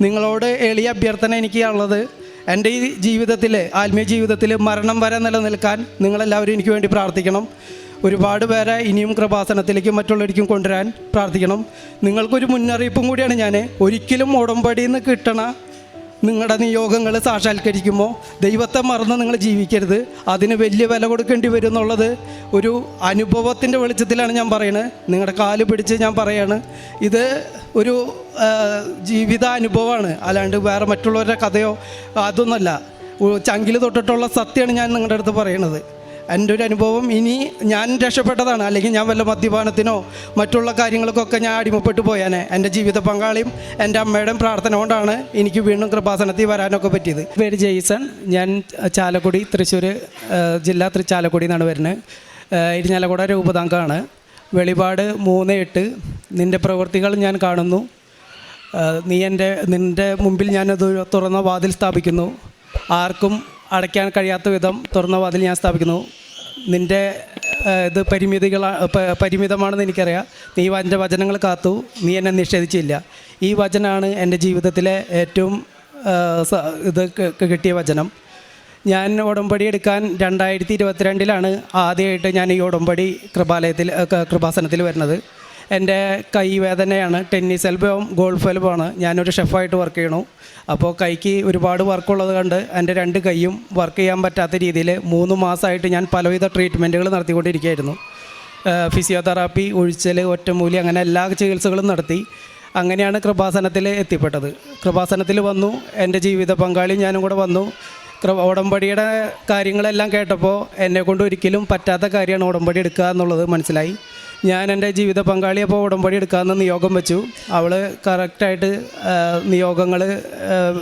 നിങ്ങളോട് എളിയ അഭ്യർത്ഥന എനിക്ക് ഉള്ളത് എന്റെ ഈ ജീവിതത്തിൽ ആത്മീയ ജീവിതത്തിൽ മരണം വരെ നിലനിൽക്കാൻ നിങ്ങളെല്ലാവരും എനിക്ക് വേണ്ടി പ്രാർത്ഥിക്കണം. ഒരുപാട് പേരെ ഇനിയും കൃപാസനത്തിലേക്കും മറ്റുള്ളവർക്കും കൊണ്ടുവരാൻ പ്രാർത്ഥിക്കണം. നിങ്ങൾക്കൊരു മുന്നറിയിപ്പും കൂടിയാണ് ഞാൻ ഒരിക്കലും ഉടമ്പടിയിൽ നിന്ന് കിട്ടണ നിങ്ങളുടെ നിയോഗങ്ങൾ സാക്ഷാത്കരിക്കുമ്പോൾ ദൈവത്തെ മറന്ന് നിങ്ങൾ ജീവിക്കരുത്. അതിന് വലിയ വില കൊടുക്കേണ്ടി വരും എന്നുള്ളത് ഒരു അനുഭവത്തിന്റെ വെളിച്ചത്തിലാണ് ഞാൻ പറയുന്നത് നിങ്ങളുടെ കാൽ പിടിച്ച് ഞാൻ പറയാണ്. ഇത് ഒരു ജീവിതാനുഭവമാണ് അല്ലാണ്ട് വേറെ മറ്റുള്ളവരുടെ കഥയോ അതൊന്നുമല്ല ചങ്കിൽ തൊട്ടിട്ടുള്ള സത്യമാണ് ഞാൻ നിങ്ങളുടെ അടുത്ത് പറയണത്. എന്റെ ഒരു അനുഭവം ഇനി ഞാൻ രക്ഷപ്പെട്ടതാണ്. അല്ലെങ്കിൽ ഞാൻ വല്ല മദ്യപാനത്തിനോ മറ്റുള്ള കാര്യങ്ങൾക്കൊക്കെ ഞാൻ അടിമപ്പെട്ടു പോയാനെ. എന്റെ ജീവിത പങ്കാളിയും എന്റെ അമ്മയുടെയും പ്രാർത്ഥന കൊണ്ടാണ് എനിക്ക് വീണ്ടും കൃപാസനത്തിൽ വരാനൊക്കെ പറ്റിയത്. പേര് ജെയ്സൺ. ഞാൻ ചാലക്കുടി തൃശ്ശൂർ ജില്ലാ ചാലക്കുടി എന്നാണ് വരുന്നത്. ഇരിഞ്ഞാലക്കുട രൂപതാങ്കാണ്. വെളിപാട് മൂന്ന് എട്ട്. നിന്റെ പ്രവൃത്തികൾ ഞാൻ കാണുന്നു. നീ എന്റെ നിന്റെ മുമ്പിൽ ഞാനത് തുറന്ന വാതിൽ സ്ഥാപിക്കുന്നു. ആർക്കും അടയ്ക്കാൻ കഴിയാത്ത വിധം തുറന്ന വാതിൽ ഞാൻ സ്ഥാപിക്കുന്നു. നിന്റെ ഇത് പരിമിതികൾ പരിമിതമാണെന്ന് എനിക്കറിയാം. നീ എന്റെ വചനങ്ങൾ കാത്തു. നീ എന്നെ നിഷേധിച്ചില്ല. ഈ വചനമാണ് എന്റെ ജീവിതത്തിലെ ഏറ്റവും ഇത് കിട്ടിയ വചനം. ഞാൻ ഉടമ്പടി എടുക്കാൻ രണ്ടായിരത്തി ഇരുപത്തിരണ്ടിലാണ് ആദ്യമായിട്ട് ഞാൻ ഈ ഉടമ്പടി കൃപാലയത്തിൽ കൃപാസനത്തിൽ വരുന്നത്. എന്റെ കൈവേദനയാണ് ടെന്നീസ് എൽബവും ഗോൾഫ് എൽബമാണ് ഞാനൊരു ഷെഫായിട്ട് വർക്ക് ചെയ്യണു. അപ്പോൾ കൈക്ക് ഒരുപാട് വർക്കുള്ളത് കണ്ട് എന്റെ രണ്ട് കൈയും വർക്ക് ചെയ്യാൻ പറ്റാത്ത രീതിയിൽ മൂന്ന് മാസമായിട്ട് ഞാൻ പലവിധ ട്രീറ്റ്മെന്റുകൾ നടത്തിക്കൊണ്ടിരിക്കുകയായിരുന്നു. ഫിസിയോതെറാപ്പി ഒഴിച്ചൽ ഒറ്റമൂലി അങ്ങനെ എല്ലാ ചികിത്സകളും നടത്തി. അങ്ങനെയാണ് കൃപാസനത്തിൽ എത്തിപ്പെട്ടത്. കൃപാസനത്തിൽ വന്നു. എന്റെ ജീവിത പങ്കാളി ഞാനും കൂടെ വന്നു. ഉടമ്പടിയുടെ കാര്യങ്ങളെല്ലാം കേട്ടപ്പോൾ എന്നെ കൊണ്ട് ഒരിക്കലും പറ്റാത്ത കാര്യമാണ് ഉടമ്പടി എടുക്കുക എന്നുള്ളത് മനസ്സിലായി. ഞാൻ എന്റെ ജീവിത പങ്കാളി അപ്പോൾ ഉടമ്പടി എടുക്കാമെന്ന് നിയോഗം വെച്ചു. അവൾ കറക്റ്റായിട്ട് നിയോഗങ്ങൾ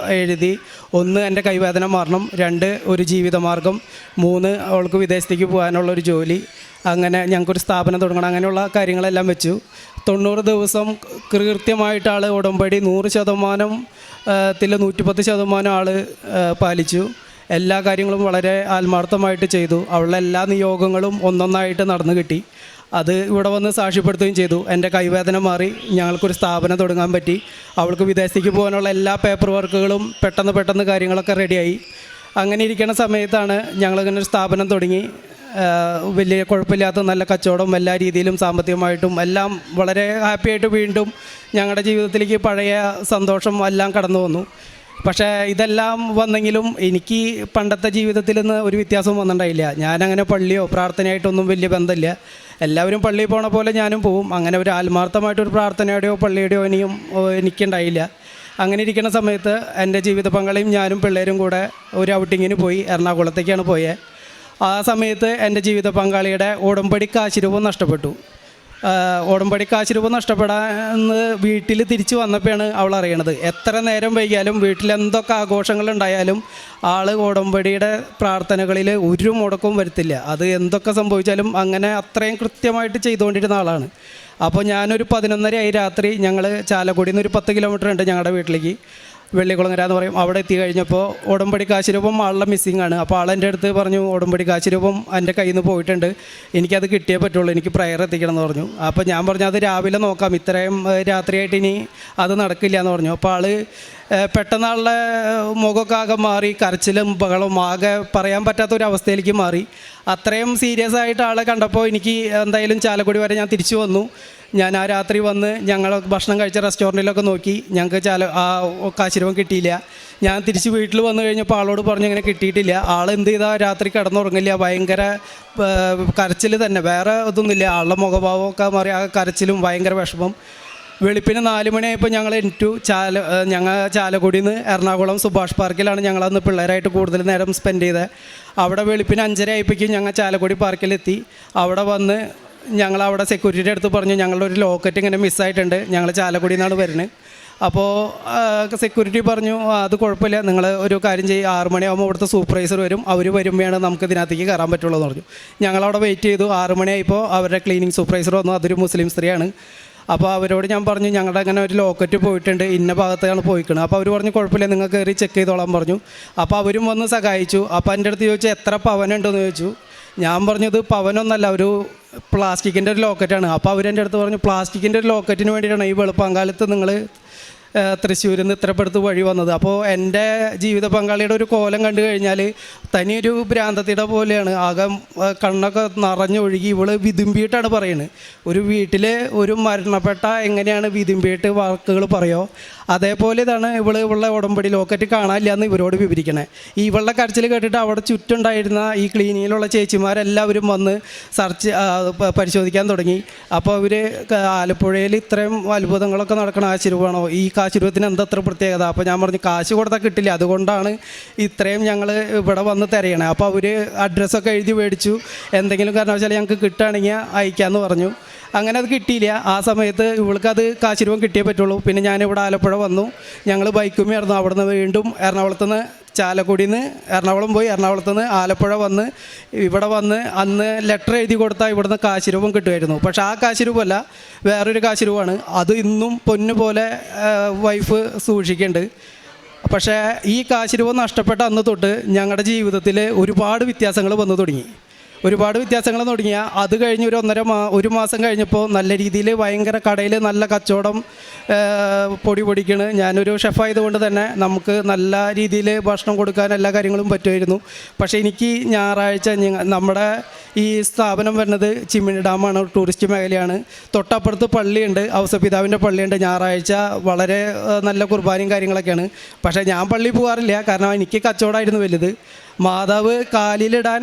എഴുതി ഒന്ന് എന്റെ കൈവേദന മാറണം രണ്ട് ഒരു ജീവിതമാർഗം മൂന്ന് അവൾക്ക് വിദേശത്തേക്ക് പോകാനുള്ള ഒരു ജോലി അങ്ങനെ ഞങ്ങൾക്കൊരു സ്ഥാപനം തുടങ്ങണം അങ്ങനെയുള്ള കാര്യങ്ങളെല്ലാം വെച്ചു. തൊണ്ണൂറ് ദിവസം കൃത്യമായിട്ട് ഉടമ്പടി നൂറ് ശതമാനം ത്തിൽ നൂറ്റിപ്പത്ത് ശതമാനം ആൾ പാലിച്ചു. എല്ലാ കാര്യങ്ങളും വളരെ ആത്മാർത്ഥമായിട്ട് ചെയ്തു. അവളുടെ എല്ലാ നിയോഗങ്ങളും ഒന്നൊന്നായിട്ട് നടന്നു കിട്ടി. അത് ഇവിടെ വന്ന് സാക്ഷ്യപ്പെടുത്തുകയും ചെയ്തു. എന്റെ കൈവേദന മാറി ഞങ്ങൾക്കൊരു സ്ഥാപനം തുടങ്ങാൻ പറ്റി. അവൾക്ക് വിദേശത്തേക്ക് പോകാനുള്ള എല്ലാ പേപ്പർ വർക്കുകളും പെട്ടെന്ന് പെട്ടെന്ന് കാര്യങ്ങളൊക്കെ റെഡിയായി അങ്ങനെ ഇരിക്കുന്ന സമയത്താണ് ഞങ്ങളിങ്ങനെ ഒരു സ്ഥാപനം തുടങ്ങി. വലിയ കുഴപ്പമില്ലാത്ത നല്ല കച്ചവടം എല്ലാ രീതിയിലും സാമ്പത്തികമായിട്ടും എല്ലാം വളരെ ഹാപ്പിയായിട്ട് വീണ്ടും ഞങ്ങളുടെ ജീവിതത്തിലേക്ക് പഴയ സന്തോഷം എല്ലാം കടന്നു വന്നു പക്ഷേ ഇതെല്ലാം വന്നെങ്കിലും എനിക്ക് പണ്ടത്തെ ജീവിതത്തിൽ നിന്ന് ഒരു വ്യത്യാസം വന്നിട്ടുണ്ടായില്ല. ഞാനങ്ങനെ പള്ളിയോ പ്രാർത്ഥനയായിട്ടൊന്നും വലിയ ബന്ധമില്ല. എല്ലാവരും പള്ളിയിൽ പോണ പോലെ ഞാനും പോവും. അങ്ങനെ ഒരു ആത്മാർത്ഥമായിട്ടൊരു പ്രാർത്ഥനയുടെയോ പള്ളിയുടെയോ ഇനിയും എനിക്കുണ്ടായില്ല. അങ്ങനെ ഇരിക്കുന്ന സമയത്ത് എന്റെ ജീവിത പങ്കാളിയും ഞാനും പിള്ളേരും കൂടെ ഒരു ഔട്ടിങ്ങിന് പോയി എറണാകുളത്തേക്കാണ് പോയത് ആ സമയത്ത് എന്റെ ജീവിത പങ്കാളിയുടെ ഉടമ്പടി കാശിരൂപം നഷ്ടപ്പെട്ടു. ആഹ് കാശ് രൂപ നഷ്ടപ്പെടാന്ന് വീട്ടിൽ തിരിച്ചു വന്നപ്പോഴാണ് അവൾ അറിയണത്. എത്ര നേരം വൈകിയാലും വീട്ടിൽ എന്തൊക്കെ ആഘോഷങ്ങളുണ്ടായാലും ആൾ ഉടമ്പടിയുടെ പ്രാർത്ഥനകളിൽ ഒരു മുടക്കവും വരുത്തില്ല. അത് എന്തൊക്കെ സംഭവിച്ചാലും അങ്ങനെ അത്രയും കൃത്യമായിട്ട് ചെയ്തുകൊണ്ടിരുന്ന ആളാണ്. അപ്പോൾ ഞാനൊരു പതിനൊന്നരയായി രാത്രി ഞങ്ങൾ ചാലക്കുടിയിൽ നിന്ന് ഒരു പത്ത് കിലോമീറ്റർ ഉണ്ട് ഞങ്ങളുടെ വീട്ടിലേക്ക്. വെള്ളിക്കുളങ്ങര എന്ന് പറയും. അവിടെ എത്തി കഴിഞ്ഞപ്പോൾ ഉടമ്പടി കാശിരൂപം ആളുടെ മിസ്സിംഗ് ആണ്. അപ്പോൾ ആളെന്റെ അടുത്ത് പറഞ്ഞു ഉടമ്പടി കാശിരൂപം എന്റെ കയ്യിൽ നിന്ന് പോയിട്ടുണ്ട്. എനിക്കത് കിട്ടിയേ പറ്റുള്ളൂ. എനിക്ക് പ്രയർ എത്തിക്കണം എന്ന് പറഞ്ഞു. അപ്പോൾ ഞാൻ പറഞ്ഞു അത് രാവിലെ നോക്കാം. ഇത്രയും രാത്രിയായിട്ട് ഇനി അത് നടക്കില്ല എന്ന് പറഞ്ഞു. അപ്പോൾ ആൾ പെട്ടെന്നാളുടെ മുഖമൊക്കെ ആകെ മാറി. കരച്ചിലും ബഹളവും ആകെ പറയാൻ പറ്റാത്ത ഒരു അവസ്ഥയിലേക്ക് മാറി. അത്രയും സീരിയസ് ആയിട്ട് ആളെ കണ്ടപ്പോൾ എനിക്ക് എന്തായാലും ചാലക്കുടി വരെ ഞാൻ തിരിച്ചു വന്നു. ഞാൻ ആ രാത്രി വന്ന് ഞങ്ങൾ ഭക്ഷണം കഴിച്ച റെസ്റ്റോറന്റിലൊക്കെ നോക്കി. ഞങ്ങൾക്ക് ചാല ആ കാശിരവം കിട്ടിയില്ല. ഞാൻ തിരിച്ച് വീട്ടിൽ വന്നു കഴിഞ്ഞപ്പോൾ ആളോട് പറഞ്ഞു ഇങ്ങനെ കിട്ടിയിട്ടില്ല. ആൾ എന്ത് ചെയ്താൽ രാത്രി കിടന്നുറങ്ങില്ല. ഭയങ്കര കരച്ചിൽ തന്നെ. വേറെ ഇതൊന്നുമില്ല. ആളുടെ മുഖഭാവമൊക്കെ മാറി ആ കരച്ചിലും ഭയങ്കര വിഷമം. വെളുപ്പിന് നാല് മണിയായപ്പോൾ ഞങ്ങൾ എന്റു ചാല ഞങ്ങൾ ചാലക്കുടിയിൽ നിന്ന് എറണാകുളം സുഭാഷ് പാർക്കിലാണ് ഞങ്ങൾ അന്ന് പിള്ളേരായിട്ട് കൂടുതൽ നേരം സ്പെൻഡ് ചെയ്തത് അവിടെ വെളുപ്പിന് അഞ്ചര ആയപ്പോഴേക്കും ഞങ്ങൾ ചാലക്കുടി പാർക്കിലെത്തി. അവിടെ വന്ന് ഞങ്ങൾ അവിടെ സെക്യൂരിറ്റിയുടെ അടുത്ത് പറഞ്ഞു ഞങ്ങളുടെ ഒരു ലോക്കറ്റ് ഇങ്ങനെ മിസ്സായിട്ടുണ്ട് ഞങ്ങൾ ചാലക്കുടിയിൽ നിന്നാണ് വരുന്നത്. അപ്പോൾ സെക്യൂരിറ്റി പറഞ്ഞു അത് കുഴപ്പമില്ല. നിങ്ങൾ ഒരു കാര്യം ചെയ്യും. ആറ് മണിയാകുമ്പോൾ ഇവിടുത്തെ സൂപ്പർവൈസർ വരും. അവർ വരുമ്പോഴാണ് നമുക്ക് ഇതിനകത്തേക്ക് കയറാൻ പറ്റുള്ളൂ എന്ന് പറഞ്ഞു. ഞങ്ങളവിടെ വെയിറ്റ് ചെയ്തു. ആറ് മണിയായപ്പോൾ അവരുടെ ക്ലീനിങ് സൂപ്പർവൈസർ വന്നു. അതൊരു മുസ്ലിം സ്ത്രീയാണ്. അപ്പോൾ അവരോട് ഞാൻ പറഞ്ഞു ഞങ്ങളുടെ അങ്ങനെ ഒരു ലോക്കറ്റ് പോയിട്ടുണ്ട്. ഇന്ന ഭാഗത്താണ് പോയിക്കുന്നത് അപ്പോൾ അവർ പറഞ്ഞു കുഴപ്പമില്ല. നിങ്ങൾ കയറി ചെക്ക് ചെയ്തോളാൻ പറഞ്ഞു. അപ്പോൾ അവരും വന്ന് സഹായിച്ചു. അപ്പോൾ എന്റെ അടുത്ത് ചോദിച്ചു എത്ര പവനുണ്ടെന്ന്? ചോദിച്ചു. ഞാൻ പറഞ്ഞത് പവനൊന്നല്ല. ഒരു പ്ലാസ്റ്റിക്കിന്റെ ഒരു ലോക്കറ്റാണ്. അപ്പോൾ അവരെന്റെ അടുത്ത് പറഞ്ഞു പ്ലാസ്റ്റിക്കിന്റെ ഒരു ലോക്കറ്റിന് വേണ്ടിയിട്ടാണ് ഈ വെളുപ്പാങ്കാലത്ത് നിങ്ങൾ തൃശ്ശൂരിൽ നിന്ന് ഇത്രപ്പെടുത്ത് വഴി വന്നത്. അപ്പോൾ എന്റെ ജീവിത പങ്കാളിയുടെ ഒരു കോലം കണ്ടു കഴിഞ്ഞാൽ തനിയൊരു ഭ്രാന്തത്തിയുടെ പോലെയാണ്. ആകെ കണ്ണൊക്കെ നിറഞ്ഞൊഴുകി ഇവൾ വിതുമ്പിയിട്ടാണ് പറയുന്നത് ഒരു വീട്ടിൽ ഒരു മരണപ്പെട്ട എങ്ങനെയാണ് വിതുമ്പിയിട്ട് വാക്കുകൾ പറയോ? അതേപോലെ ഇതാണ് ഇവൾ ഇവളുടെ ഉടമ്പടി ലോക്കറ്റ് കാണാനില്ല എന്ന് ഇവരോട് വിവരിക്കണേ. ഈ ഇവളുടെ കരച്ചിൽ കേട്ടിട്ട് അവിടെ ചുറ്റുണ്ടായിരുന്ന ഈ ക്ലീനിങ്ങിലുള്ള ചേച്ചിമാരെല്ലാവരും വന്ന് സർച്ച് പരിശോധിക്കാൻ തുടങ്ങി. അപ്പോൾ അവർ ആലപ്പുഴയിൽ ഇത്രയും അത്ഭുതങ്ങളൊക്കെ നടക്കണ ആശീർവാണോ? ഈ കാശുരൂപത്തിന് എന്താ അത്ര പ്രത്യേകത? അപ്പോൾ ഞാൻ പറഞ്ഞു കാശ് കൊടുത്താൽ കിട്ടില്ല. അതുകൊണ്ടാണ് ഇത്രയും ഞങ്ങൾ ഇവിടെ വന്ന് തിരയണേ. അപ്പോൾ അവർ അഡ്രസ്സൊക്കെ എഴുതി മേടിച്ചു. എന്തെങ്കിലും കാരണവശാൽ ഞങ്ങൾക്ക് കിട്ടുകയാണെങ്കിൽ അയക്കാമെന്ന് പറഞ്ഞു. അങ്ങനെ അത് കിട്ടിയില്ല. ആ സമയത്ത് ഇവൾക്ക് അത് കാശിരൂപം കിട്ടിയേ പറ്റുള്ളൂ. പിന്നെ ഞാൻ ഞാനിവിടെ ആലപ്പുഴ വന്നു. ഞങ്ങൾ ബൈക്കുമായിരുന്നു അവിടെ നിന്ന് വീണ്ടും എറണാകുളത്ത് നിന്ന് ചാലക്കുടിയിൽ നിന്ന് എറണാകുളം പോയി. എറണാകുളത്ത് നിന്ന് ആലപ്പുഴ വന്ന് ഇവിടെ വന്ന് അന്ന് ലെറ്റർ എഴുതി കൊടുത്താൽ ഇവിടുന്ന് കാശിരൂപം കിട്ടുമായിരുന്നു. പക്ഷേ ആ കാശിരൂപമല്ല വേറൊരു കാശിരൂപമാണ്. അത് ഇന്നും പൊന്നു പോലെ വൈഫ് സൂക്ഷിക്കുന്നുണ്ട്. പക്ഷേ ഈ കാശിരൂപം നഷ്ടപ്പെട്ട അന്ന് തൊട്ട് ഞങ്ങളുടെ ജീവിതത്തിൽ ഒരുപാട് വ്യത്യാസങ്ങൾ വന്നു തുടങ്ങി. ഒരുപാട് വ്യത്യാസങ്ങൾ തുടങ്ങിയ. അത് കഴിഞ്ഞ് ഒരു ഒന്നര മാ ഒരു മാസം കഴിഞ്ഞപ്പോൾ നല്ല രീതിയിൽ ഭയങ്കര കടയിൽ നല്ല കച്ചവടം പൊടി പൊടിക്കണ്. ഞാനൊരു ഷെഫായതുകൊണ്ട് തന്നെ നമുക്ക് നല്ല രീതിയിൽ ഭക്ഷണം കൊടുക്കാൻ എല്ലാ കാര്യങ്ങളും പറ്റുമായിരുന്നു. പക്ഷേ എനിക്ക് ഞായറാഴ്ച നമ്മുടെ ഈ സ്ഥാപനം വരുന്നത് ചിമ്മിണി ഡാമാണ് ടൂറിസ്റ്റ് മേഖലയാണ്. തൊട്ടപ്പുറത്ത് പള്ളിയുണ്ട് ഔസപിതാവിന്റെ പള്ളിയുണ്ട്. ഞായറാഴ്ച വളരെ നല്ല കുർബാനയും കാര്യങ്ങളൊക്കെയാണ്. പക്ഷേ ഞാൻ പള്ളി പോകാറില്ല. കാരണം എനിക്ക് കച്ചവടമായിരുന്നു വലുത്. മാതാവ് കാലിലിടാൻ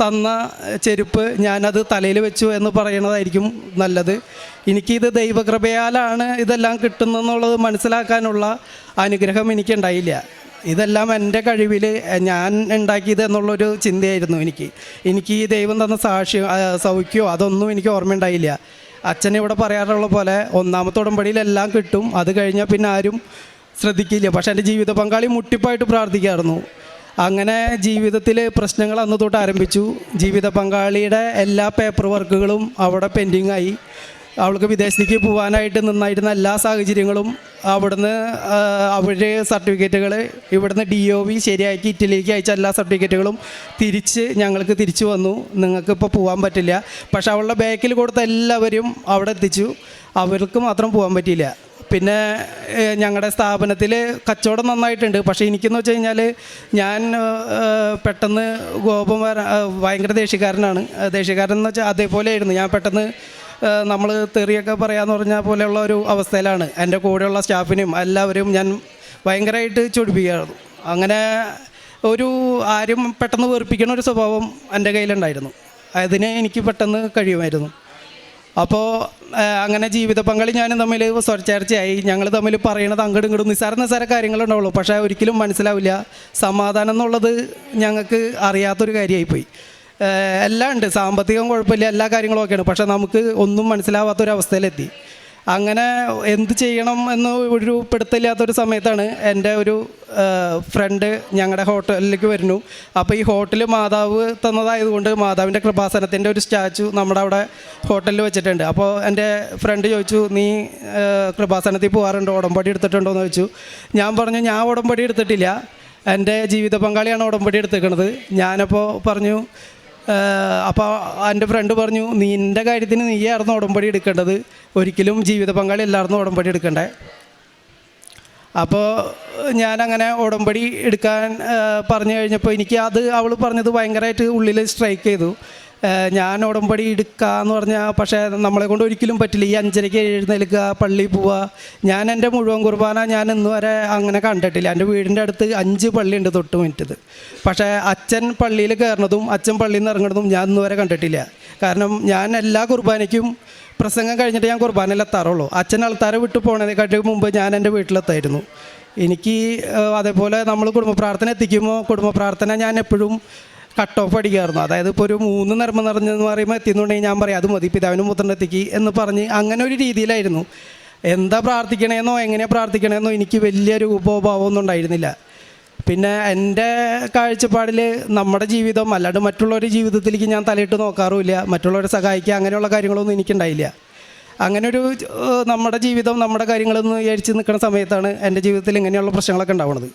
തന്ന ചെരുപ്പ് ഞാനത് തലയിൽ വെച്ചു എന്ന് പറയുന്നതായിരിക്കും നല്ലത്. എനിക്കിത് ദൈവകൃപയാലാണ് ഇതെല്ലാം കിട്ടുന്നെന്നുള്ളത് മനസ്സിലാക്കാനുള്ള അനുഗ്രഹം എനിക്കുണ്ടായില്ല. ഇതെല്ലാം എന്റെ കഴിവിൽ ഞാൻ ഉണ്ടാക്കിയത് എന്നുള്ളൊരു ചിന്തയായിരുന്നു എനിക്ക്. എനിക്ക് ഈ ദൈവം തന്ന സാക്ഷ്യം സൗഖ്യമോ അതൊന്നും എനിക്ക് ഓർമ്മയുണ്ടായില്ല. അച്ഛൻ ഇവിടെ പറയാറുള്ള പോലെ ഒന്നാമത്തെ ഉടമ്പടിയിലെല്ലാം കിട്ടും. അത് കഴിഞ്ഞാൽ പിന്നെ ആരും ശ്രദ്ധിക്കില്ല. പക്ഷേ എന്റെ ജീവിത പങ്കാളി മുട്ടിപ്പായിട്ട് പ്രാർത്ഥിക്കായിരുന്നു അങ്ങനെ ജീവിതത്തിൽ പ്രശ്നങ്ങൾ അന്ന് തൊട്ട് ആരംഭിച്ചു. ജീവിത പങ്കാളിയുടെ എല്ലാ പേപ്പർ വർക്കുകളും അവിടെ പെൻഡിങ് ആയി. അവൾക്ക് വിദേശത്തേക്ക് പോകാനായിട്ട് നിന്നായിരുന്ന എല്ലാ സാഹചര്യങ്ങളും അവിടുന്ന് അവരുടെ സർട്ടിഫിക്കറ്റുകൾ ഇവിടുന്ന് ഡി ഒ വി ശരിയാക്കി ഇറ്റലിയിലേക്ക് അയച്ച എല്ലാ സർട്ടിഫിക്കറ്റുകളും തിരിച്ച് ഞങ്ങൾക്ക് തിരിച്ചു വന്നു. നിങ്ങൾക്ക് ഇപ്പോൾ പോകാൻ പറ്റില്ല. പക്ഷെ അവളുടെ ബാക്കിൽ കൊടുത്ത എല്ലാവരും അവിടെ എത്തിച്ചു. അവർക്ക് മാത്രം പോകാൻ പറ്റിയില്ല. പിന്നെ ഞങ്ങളുടെ സ്ഥാപനത്തിൽ കച്ചവടം നന്നായിട്ടുണ്ട്. പക്ഷേ എനിക്കെന്ന് വെച്ച് കഴിഞ്ഞാൽ ഞാൻ പെട്ടെന്ന് കോപം വരാ ഭയങ്കര ദേഷ്യക്കാരനാണ്. ദേഷ്യക്കാരൻ എന്ന് വെച്ചാൽ അതേപോലെ ആയിരുന്നു ഞാൻ പെട്ടെന്ന് നമ്മൾ തെറിയൊക്കെ പറയാമെന്ന് പറഞ്ഞാൽ പോലെയുള്ള ഒരു അവസ്ഥയിലാണ്. എന്റെ കൂടെയുള്ള സ്റ്റാഫിനും എല്ലാവരും ഞാൻ ഭയങ്കരമായിട്ട് ചൊടിപ്പിക്കുകയായിരുന്നു. അങ്ങനെ ഒരു ആരും പെട്ടെന്ന് വെറുപ്പിക്കണ ഒരു സ്വഭാവം എന്റെ കയ്യിലുണ്ടായിരുന്നു. അതിനെ എനിക്ക് പെട്ടെന്ന് കഴിയുമായിരുന്നു. അപ്പോൾ അങ്ങനെ ജീവിത പങ്കാളി ഞാനും തമ്മിൽ സ്വരച്ചേർച്ചയായി ഞങ്ങൾ തമ്മിൽ പറയണത് അങ്ങോട്ടും ഇങ്ങോട്ടും നിസ്സാര നിസ്സാര കാര്യങ്ങളുണ്ടാവുള്ളൂ. പക്ഷേ ഒരിക്കലും മനസ്സിലാവില്ല. സമാധാനം എന്നുള്ളത് ഞങ്ങൾക്ക് അറിയാത്തൊരു കാര്യമായിപ്പോയി പോയി എല്ലാം ഉണ്ട്. സാമ്പത്തികം കുഴപ്പമില്ല. എല്ലാ കാര്യങ്ങളും ഒക്കെയാണ് പക്ഷേ നമുക്ക് ഒന്നും മനസ്സിലാവാത്തൊരവസ്ഥയിലെത്തി. അങ്ങനെ എന്ത് ചെയ്യണം എന്ന് ഒരു പിടുത്തമില്ലാത്തൊരു സമയത്താണ് എന്റെ ഒരു ഫ്രണ്ട് ഞങ്ങളുടെ ഹോട്ടലിലേക്ക് വരുന്നു. അപ്പോൾ ഈ ഹോട്ടൽ മാതാവ് തന്നതായതുകൊണ്ട് മാതാവിന്റെ കൃപാസനത്തിന്റെ ഒരു സ്റ്റാച്ചു നമ്മുടെ അവിടെ ഹോട്ടലിൽ വെച്ചിട്ടുണ്ട്. അപ്പോൾ എന്റെ ഫ്രണ്ട് ചോദിച്ചു നീ കൃപാസനത്തിൽ പോകാറുണ്ടോ? ഉടമ്പടി എടുത്തിട്ടുണ്ടോ? എന്ന് ചോദിച്ചു. ഞാൻ പറഞ്ഞു ഞാൻ ഉടമ്പടി എടുത്തിട്ടില്ല. എന്റെ ജീവിത പങ്കാളിയാണ് ഉടമ്പടി എടുത്തേക്കണത് ഞാനപ്പോൾ പറഞ്ഞു അപ്പോൾ എന്റെ ഫ്രണ്ട് പറഞ്ഞു നിന്റെ കാര്യത്തിന് നീയായിരുന്നു ഉടമ്പടി എടുക്കേണ്ടത്. ഒരിക്കലും ജീവിത പങ്കാളി എല്ലായിരുന്നു ഉടമ്പടി എടുക്കണ്ടേ. അപ്പോൾ ഞാനങ്ങനെ ഉടമ്പടി എടുക്കാൻ പറഞ്ഞു കഴിഞ്ഞപ്പോൾ എനിക്ക് അത് അവൾ പറഞ്ഞത് ഭയങ്കരമായിട്ട് ഉള്ളിൽ സ്ട്രൈക്ക് ചെയ്തു. ഞാൻ ഉടമ്പടി എടുക്കാന്ന് പറഞ്ഞാൽ പക്ഷേ നമ്മളെ കൊണ്ട് ഒരിക്കലും പറ്റില്ല. ഈ അഞ്ചരയ്ക്ക് എഴുന്നേൽക്കുക പള്ളി പോവുക. ഞാൻ എന്റെ മുഴുവൻ കുർബാന ഞാൻ ഇന്ന് വരെ അങ്ങനെ കണ്ടിട്ടില്ല. എന്റെ വീടിന്റെ അടുത്ത് അഞ്ച് പള്ളിയുണ്ട് തൊട്ട് മിനിറ്റത് പക്ഷേ അച്ഛൻ പള്ളിയിൽ കയറുന്നതും അച്ഛൻ പള്ളിയിൽ നിന്ന് ഇറങ്ങുന്നതും ഞാൻ ഇന്ന് വരെ കണ്ടിട്ടില്ല. കാരണം ഞാൻ എല്ലാ കുർബാനയ്ക്കും പ്രസംഗം കഴിഞ്ഞിട്ട് ഞാൻ കുർബാനയിൽ എത്താറുള്ളൂ. അച്ഛൻ ആൾക്കാരെ വിട്ടു പോണതിനെക്കാട്ടി മുമ്പ് ഞാൻ എന്റെ വീട്ടിലെത്തായിരുന്നു. എനിക്ക് അതേപോലെ നമ്മൾ കുടുംബ പ്രാർത്ഥന എത്തിക്കുമ്പോൾ കുടുംബ പ്രാർത്ഥന ഞാൻ എപ്പോഴും കട്ട് ഓഫ് അടിക്കായിരുന്നു. അതായത് ഇപ്പോൾ ഒരു മൂന്ന് നർമ്മ നിറഞ്ഞെന്ന് പറയുമ്പോൾ എത്തിയെന്നുണ്ടെങ്കിൽ ഞാൻ പറയും അത് മതി പിതാവിനും പുത്രനും എത്തിക്കി എന്ന് പറഞ്ഞ് അങ്ങനെ ഒരു രീതിയിലായിരുന്നു. എന്താ പ്രാർത്ഥിക്കണേന്നോ എങ്ങനെയാണ് പ്രാർത്ഥിക്കണേന്നോ എനിക്ക് വലിയൊരു ഉപഭോഭാവമൊന്നും ഉണ്ടായിരുന്നില്ല. പിന്നെ എന്റെ കാഴ്ചപ്പാടിൽ നമ്മുടെ ജീവിതം അല്ലാണ്ട് മറ്റുള്ളവരുടെ ജീവിതത്തിലേക്ക് ഞാൻ തലയിട്ട് നോക്കാറുമില്ല. മറ്റുള്ളവരെ സഹായിക്കുക അങ്ങനെയുള്ള കാര്യങ്ങളൊന്നും എനിക്കുണ്ടായില്ല. അങ്ങനെ ഒരു നമ്മുടെ ജീവിതം നമ്മുടെ കാര്യങ്ങളൊന്നും വിചാരിച്ച് നിൽക്കുന്ന സമയത്താണ് എന്റെ ജീവിതത്തിൽ ഇങ്ങനെയുള്ള പ്രശ്നങ്ങളൊക്കെ ഉണ്ടാവുന്നത്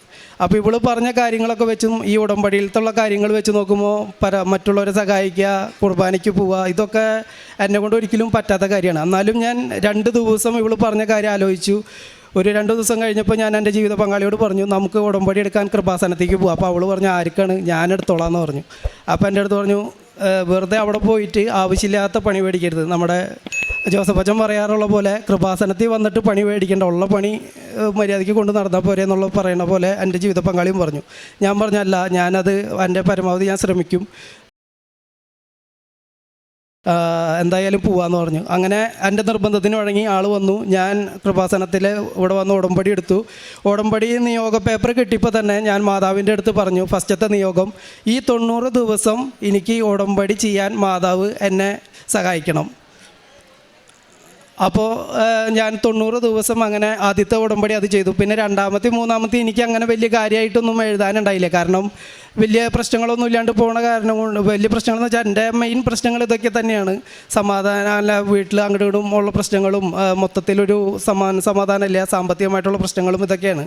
അപ്പോൾ ഇവൾ പറഞ്ഞ കാര്യങ്ങളൊക്കെ വെച്ചും ഈ ഉടമ്പടിയിലത്തുള്ള കാര്യങ്ങൾ വെച്ച് നോക്കുമ്പോൾ പര മറ്റുള്ളവരെ സഹായിക്കുക കുർബാനയ്ക്ക് പോവുക ഇതൊക്കെ എന്നെ കൊണ്ട് ഒരിക്കലും പറ്റാത്ത കാര്യമാണ്. എന്നാലും ഞാൻ രണ്ട് ദിവസം ഇവൾ പറഞ്ഞ കാര്യം ആലോചിച്ചു. ഒരു രണ്ട് ദിവസം കഴിഞ്ഞപ്പോൾ ഞാൻ എന്റെ ജീവിത പങ്കാളിയോട് പറഞ്ഞു നമുക്ക് ഉടമ്പടി എടുക്കാൻ കൃപാസനത്തേക്ക് പോകാം അപ്പോൾ അവൾ പറഞ്ഞു ആർക്കാണ്? ഞാൻ എടുത്തോളാം എന്ന് പറഞ്ഞു. അപ്പോൾ എന്റെ അടുത്ത് പറഞ്ഞു "ഏഹ്, വെറുതെ അവിടെ പോയിട്ട് ആവശ്യമില്ലാത്ത പണി മേടിക്കരുത്. നമ്മുടെ ജോസഫ് അച്ഛൻ പറയാറുള്ള പോലെ കൃപാസനത്തിൽ വന്നിട്ട് പണി മേടിക്കേണ്ട ഉള്ള പണി മര്യാദയ്ക്ക് കൊണ്ട് നടന്നാൽ പോരെ എന്നുള്ള പറയുന്ന പോലെ എന്റെ ജീവിത പങ്കാളിയും പറഞ്ഞു. ഞാൻ പറഞ്ഞല്ല ഞാനത് എന്റെ പരമാവധി ഞാൻ ശ്രമിക്കും. എന്തായാലും പോവാന്ന് പറഞ്ഞു. അങ്ങനെ എന്റെ നിർബന്ധത്തിന് വഴങ്ങി ആൾ വന്നു. ഞാൻ കൃപാസനത്തിൽ ഇവിടെ വന്ന് ഉടമ്പടി എടുത്തു. ഉടമ്പടി നിയോഗ പേപ്പർ കിട്ടിയപ്പോൾ തന്നെ ഞാൻ മാതാവിന്റെ അടുത്ത് പറഞ്ഞു ഫസ്റ്റത്തെ നിയോഗം ഈ തൊണ്ണൂറ് ദിവസം എനിക്ക് ഉടമ്പടി ചെയ്യാൻ മാതാവ് എന്നെ സഹായിക്കണം. അപ്പോൾ ഞാൻ തൊണ്ണൂറ് ദിവസം അങ്ങനെ ആദ്യത്തെ ഉടമ്പടി അത് ചെയ്തു. പിന്നെ രണ്ടാമത്തെ മൂന്നാമത്തെ എനിക്ക് അങ്ങനെ വലിയ കാര്യമായിട്ടൊന്നും എഴുതാനുണ്ടായില്ല. കാരണം വലിയ പ്രശ്നങ്ങളൊന്നും ഇല്ലാണ്ട് പോണ കാരണം കൊണ്ട് വലിയ പ്രശ്നങ്ങളെന്ന് വെച്ചാൽ എന്റെ മെയിൻ പ്രശ്നങ്ങൾ ഇതൊക്കെ തന്നെയാണ്. സമാധാനം അല്ല വീട്ടിൽ അങ്ങോട്ടും ഉള്ള പ്രശ്നങ്ങളും മൊത്തത്തിലൊരു സമാ സമാധാനമില്ല സാമ്പത്തികമായിട്ടുള്ള പ്രശ്നങ്ങളും ഇതൊക്കെയാണ്.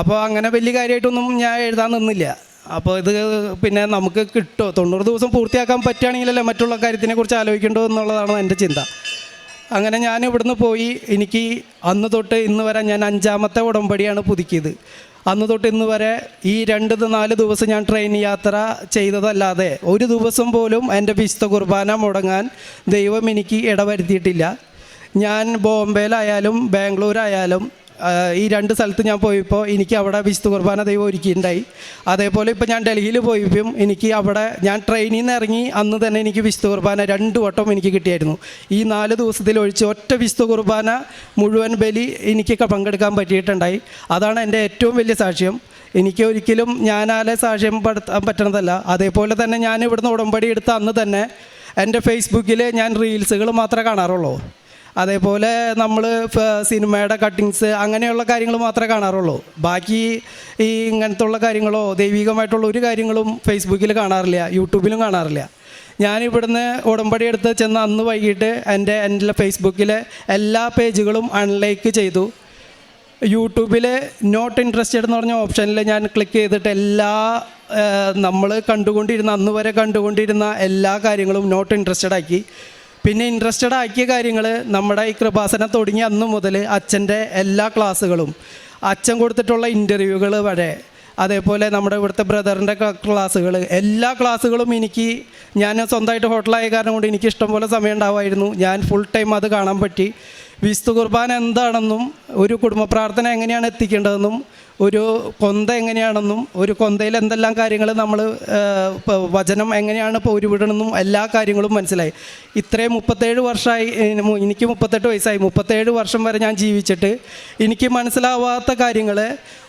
അപ്പോൾ അങ്ങനെ വലിയ കാര്യമായിട്ടൊന്നും ഞാൻ എഴുതാൻ നിന്നില്ല. അപ്പോൾ ഇത് പിന്നെ നമുക്ക് കിട്ടുമോ തൊണ്ണൂറ് ദിവസം പൂർത്തിയാക്കാൻ പറ്റുകയാണെങ്കിലല്ലേ മറ്റുള്ള കാര്യത്തിനെ കുറിച്ച് ആലോചിക്കേണ്ടോ എന്നുള്ളതാണ് എന്റെ ചിന്ത. അങ്ങനെ ഞാൻ ഇവിടുന്ന് പോയി. എനിക്ക് അന്ന് തൊട്ട് ഇന്ന് വരെ ഞാൻ അഞ്ചാമത്തെ ഉടമ്പടിയാണ് പുതുക്കിയത്. അന്ന് തൊട്ട് ഇന്ന് വരെ ഈ രണ്ട് നാല് ദിവസം ഞാൻ ട്രെയിൻ യാത്ര ചെയ്തതല്ലാതെ ഒരു ദിവസം പോലും എന്റെ വിശുദ്ധ കുർബാന മുടങ്ങാൻ ദൈവം എനിക്ക് ഇടവരുത്തിയിട്ടില്ല. ഞാൻ ബോംബെയിലായാലും ബാംഗ്ലൂരായാലും ഈ രണ്ട് സ്ഥലത്ത് ഞാൻ പോയപ്പോൾ എനിക്ക് അവിടെ വിശുദ്ധ കുർബാന ദൈവം ഒരുക്കിയിട്ടുണ്ടായി. അതേപോലെ ഇപ്പോൾ ഞാൻ ഡൽഹിയിൽ പോയപ്പോൾ എനിക്ക് അവിടെ ഞാൻ ട്രെയിനിൽ നിന്ന് ഇറങ്ങി അന്ന് തന്നെ എനിക്ക് വിശുദ്ധ കുർബാന രണ്ട് വട്ടം എനിക്ക് കിട്ടിയായിരുന്നു. ഈ നാല് ദിവസത്തിൽ ഒഴിച്ച് ഒറ്റ വിശുദ്ധ കുർബാന മുഴുവൻ ബലി എനിക്കൊക്കെ പങ്കെടുക്കാൻ പറ്റിയിട്ടുണ്ടായി. അതാണ് എന്റെ ഏറ്റവും വലിയ സാക്ഷ്യം. എനിക്ക് ഒരിക്കലും ഞാനാലെ സാക്ഷ്യം പെടുത്താൻ പറ്റണതല്ല. അതേപോലെ തന്നെ ഞാൻ ഇവിടുന്ന് ഉടമ്പടി എടുത്ത അന്ന് തന്നെ എന്റെ ഫേസ്ബുക്കിൽ ഞാൻ റീൽസുകൾ മാത്രമേ കാണാറുള്ളൂ. അതേപോലെ നമ്മൾ സിനിമയുടെ കട്ടിങ്സ് അങ്ങനെയുള്ള കാര്യങ്ങൾ മാത്രമേ കാണാറുള്ളൂ. ബാക്കി ഈ ഇങ്ങനത്തെ ഉള്ള കാര്യങ്ങളോ ദൈവികമായിട്ടുള്ള ഒരു കാര്യങ്ങളും ഫേസ്ബുക്കിൽ കാണാറില്ല യൂട്യൂബിലും കാണാറില്ല. ഞാൻ ഇവിടുന്ന് ഉടമ്പടി എടുത്ത് ചെന്ന് അന്ന് വൈകിട്ട് എന്റെ എന്റെ ഫേസ്ബുക്കിലെ എല്ലാ പേജുകളും അൺലൈക്ക് ചെയ്തു. യൂട്യൂബിൽ നോട്ട് ഇൻട്രസ്റ്റഡ് എന്ന് പറഞ്ഞ ഓപ്ഷനിൽ ഞാൻ ക്ലിക്ക് ചെയ്തിട്ട് എല്ലാ നമ്മൾ കണ്ടുകൊണ്ടിരുന്ന അന്ന് വരെ കണ്ടുകൊണ്ടിരുന്ന എല്ലാ കാര്യങ്ങളും നോട്ട് ഇൻട്രസ്റ്റഡ് ആക്കി പിന്നെ ഇൻട്രസ്റ്റഡ് ആക്കിയ കാര്യങ്ങൾ നമ്മുടെ ഈ കൃപാസനം തുടങ്ങി അന്ന് മുതൽ അച്ഛന്റെ എല്ലാ ക്ലാസ്സുകളും. അച്ഛൻ കൊടുത്തിട്ടുള്ള ഇന്റർവ്യൂകൾ വരെ. അതേപോലെ നമ്മുടെ ഇവിടുത്തെ ബ്രദറിന്റെ ക്ലാസ്സുകൾ എല്ലാ ക്ലാസ്സുകളും എനിക്ക് ഞാൻ സ്വന്തമായിട്ട് ഹോട്ടലായ കാരണം കൊണ്ട് എനിക്ക് ഇഷ്ടംപോലെ സമയം ഉണ്ടാവുമായിരുന്നു. ഞാൻ ഫുൾ ടൈം അത് കാണാൻ പറ്റി. വിശുദ്ധ കുർബാന എന്താണെന്നും ഒരു കുടുംബ പ്രാർത്ഥന എങ്ങനെയാണ് എത്തിക്കേണ്ടതെന്നും ഒരു കൊന്ത എങ്ങനെയാണെന്നും ഒരു കൊന്തയിൽ എന്തെല്ലാം കാര്യങ്ങൾ നമ്മൾ വചനം എങ്ങനെയാണ് ഇപ്പോൾ ഉരുവിടണമെന്നും എല്ലാ കാര്യങ്ങളും മനസ്സിലായി. ഇത്രയും മുപ്പത്തേഴ് വർഷമായി എനിക്ക് മുപ്പത്തെട്ട് വയസ്സായി. മുപ്പത്തേഴ് വർഷം വരെ ഞാൻ ജീവിച്ചിട്ട് എനിക്ക് മനസ്സിലാവാത്ത കാര്യങ്ങൾ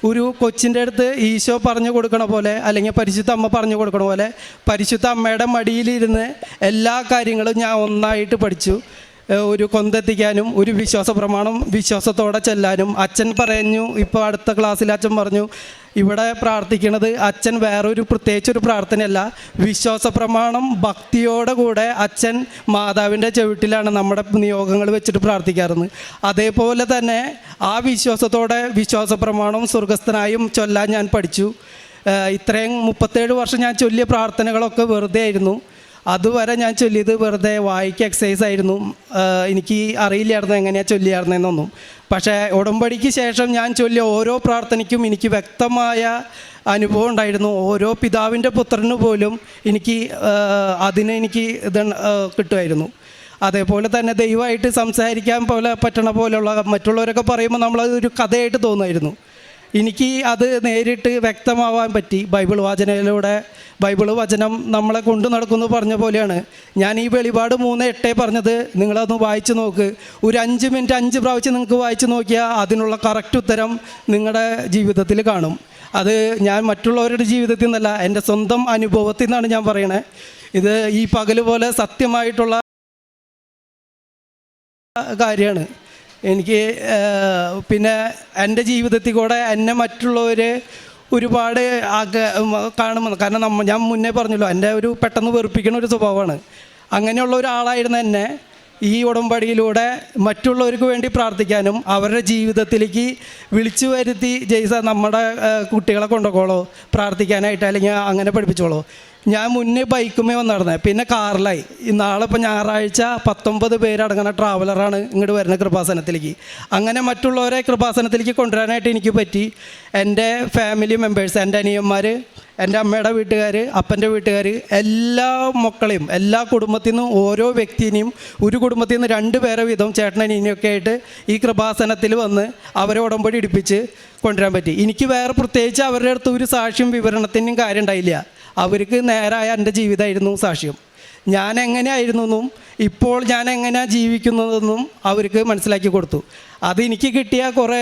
ഒരു കൊച്ചിന്റെ അടുത്ത് ഈശോ പറഞ്ഞു കൊടുക്കണ പോലെ അല്ലെങ്കിൽ പരിശുദ്ധ അമ്മ പറഞ്ഞു കൊടുക്കണ പോലെ പരിശുദ്ധ അമ്മയുടെ മടിയിലിരുന്ന് എല്ലാ കാര്യങ്ങളും ഞാൻ ഒന്നായിട്ട് പഠിച്ചു. ഒരു കൊന്തെത്തിക്കാനും ഒരു വിശ്വാസ പ്രമാണം വിശ്വാസത്തോടെ ചെല്ലാനും അച്ഛൻ പറഞ്ഞു. ഇപ്പോൾ അടുത്ത ക്ലാസ്സിൽ അച്ഛൻ പറഞ്ഞു ഇവിടെ പ്രാർത്ഥിക്കുന്നത് അച്ഛൻ വേറൊരു പ്രത്യേകിച്ചൊരു പ്രാർത്ഥനയല്ല. വിശ്വാസ പ്രമാണം ഭക്തിയോടെ കൂടെ അച്ഛൻ മാതാവിന്റെ ചവിട്ടിലാണ് നമ്മുടെ നിയോഗങ്ങൾ വെച്ചിട്ട് പ്രാർത്ഥിക്കാറുണ്ട് അതേപോലെ തന്നെ ആ വിശ്വാസത്തോടെ വിശ്വാസ പ്രമാണം സ്വർഗസ്ഥനായും ചൊല്ലാൻ ഞാൻ പഠിച്ചു. ഇത്രയും മുപ്പത്തേഴ് വർഷം ഞാൻ ചൊല്ലിയ പ്രാർത്ഥനകളൊക്കെ വെറുതെ ആയിരുന്നു അതുവരെ ഞാൻ ചൊല്ലിയത് വെറുതെ വായിക്ക് എക്സസൈസ് ആയിരുന്നു. എനിക്ക് അറിയില്ലായിരുന്നു എങ്ങനെയാണ് ചൊല്ലിയായിരുന്നെന്നൊന്നും. പക്ഷേ ഉടമ്പടിക്ക് ശേഷം ഞാൻ ചൊല്ലിയ ഓരോ പ്രാർത്ഥനയ്ക്കും എനിക്ക് വ്യക്തമായ അനുഭവം ഉണ്ടായിരുന്നു. ഓരോ പിതാവിന്റെ പുത്രന് പോലും എനിക്ക് അതിനെ എനിക്ക് ഇത് കിട്ടുമായിരുന്നു. അതേപോലെ തന്നെ ദൈവമായിട്ട് സംസാരിക്കാൻ പോലെ പറ്റണ പോലെയുള്ള മറ്റുള്ളവരൊക്കെ പറയുമ്പോൾ നമ്മളത് ഒരു കഥയായിട്ട് തോന്നുമായിരുന്നു. എനിക്ക് അത് നേരിട്ട് വ്യക്തമാവാൻ പറ്റി. ബൈബിൾ വാചനയിലൂടെ ബൈബിൾ വചനം നമ്മളെ കൊണ്ടു നടക്കുന്നു പറഞ്ഞ പോലെയാണ്. ഞാൻ ഈ വെളിപാട് മൂന്ന് എട്ടേ പറഞ്ഞത് നിങ്ങളതൊന്ന് വായിച്ചു നോക്ക്. ഒരു അഞ്ച് മിനിറ്റ് അഞ്ച് പ്രാവശ്യം നിങ്ങൾക്ക് വായിച്ചു നോക്കിയാൽ അതിനുള്ള കറക്റ്റ് ഉത്തരം നിങ്ങളുടെ ജീവിതത്തിൽ കാണും. അത് ഞാൻ മറ്റുള്ളവരുടെ ജീവിതത്തിൽ നിന്നല്ല എന്റെ സ്വന്തം അനുഭവത്തിൽ നിന്നാണ് ഞാൻ പറയണത് ഇത് ഈ പകൽ പോലെ സത്യമായിട്ടുള്ള കാര്യമാണ്. എനിക്ക് പിന്നെ എന്റെ ജീവിതത്തിൽ കൂടെ എന്നെ മറ്റുള്ളവർ ഒരുപാട് ആക കാണുമെന്ന് കാരണം നമ്മ ഞാൻ മുന്നേ പറഞ്ഞല്ലോ എന്റെ ഒരു പെട്ടെന്ന് വെറുപ്പിക്കുന്ന ഒരു സ്വഭാവമാണ്. അങ്ങനെയുള്ള ഒരാളായിരുന്ന എന്നെ ഈ ഉടമ്പടിയിലൂടെ മറ്റുള്ളവർക്ക് വേണ്ടി പ്രാർത്ഥിക്കാനും അവരുടെ ജീവിതത്തിലേക്ക് വിളിച്ചു വരുത്തി ജയ്സ നമ്മുടെ കുട്ടികളെ കൊണ്ടുപോകോളോ പ്രാർത്ഥിക്കാനായിട്ട് അല്ലെങ്കിൽ അങ്ങനെ പഠിപ്പിച്ചോളോ. ഞാൻ മുന്നേ ബൈക്കുമേ വന്ന് നടന്നത് പിന്നെ കാറിലായി. നാളെ ഇപ്പോൾ ഞായറാഴ്ച പത്തൊമ്പത് പേരടങ്ങുന്ന ട്രാവലറാണ് ഇങ്ങോട്ട് വരുന്ന കൃപാസനത്തിലേക്ക്. അങ്ങനെ മറ്റുള്ളവരെ കൃപാസനത്തിലേക്ക് കൊണ്ടുവരാനായിട്ട് എനിക്ക് പറ്റി. എന്റെ ഫാമിലി മെമ്പേഴ്സ് എന്റെ അനിയന്മാർ എന്റെ അമ്മയുടെ വീട്ടുകാർ അപ്പന്റെ വീട്ടുകാർ എല്ലാ മക്കളെയും എല്ലാ കുടുംബത്തിൽ നിന്നും ഓരോ വ്യക്തിനെയും ഒരു കുടുംബത്തിൽ നിന്ന് രണ്ട് പേരെ വീതം ചേട്ടനനിയനെയൊക്കെ ആയിട്ട് ഈ കൃപാസനത്തിൽ വന്ന് അവരെ ഉടമ്പടി ഇടിപ്പിച്ച് കൊണ്ടുവരാൻ പറ്റി. എനിക്ക് വേറെ പ്രത്യേകിച്ച് അവരുടെ അടുത്ത് ഒരു സാക്ഷ്യം വിവരണത്തിനും കാര്യം ഉണ്ടായില്ല. അവർക്ക് നേരായ എന്റെ ജീവിതമായിരുന്നു സാക്ഷ്യം. ഞാൻ എങ്ങനെയായിരുന്നു എന്നും ഇപ്പോൾ ഞാൻ എങ്ങനെയാണ് ജീവിക്കുന്നതെന്നും അവർക്ക് മനസ്സിലാക്കി കൊടുത്തു. അത് എനിക്ക് കിട്ടിയ കുറേ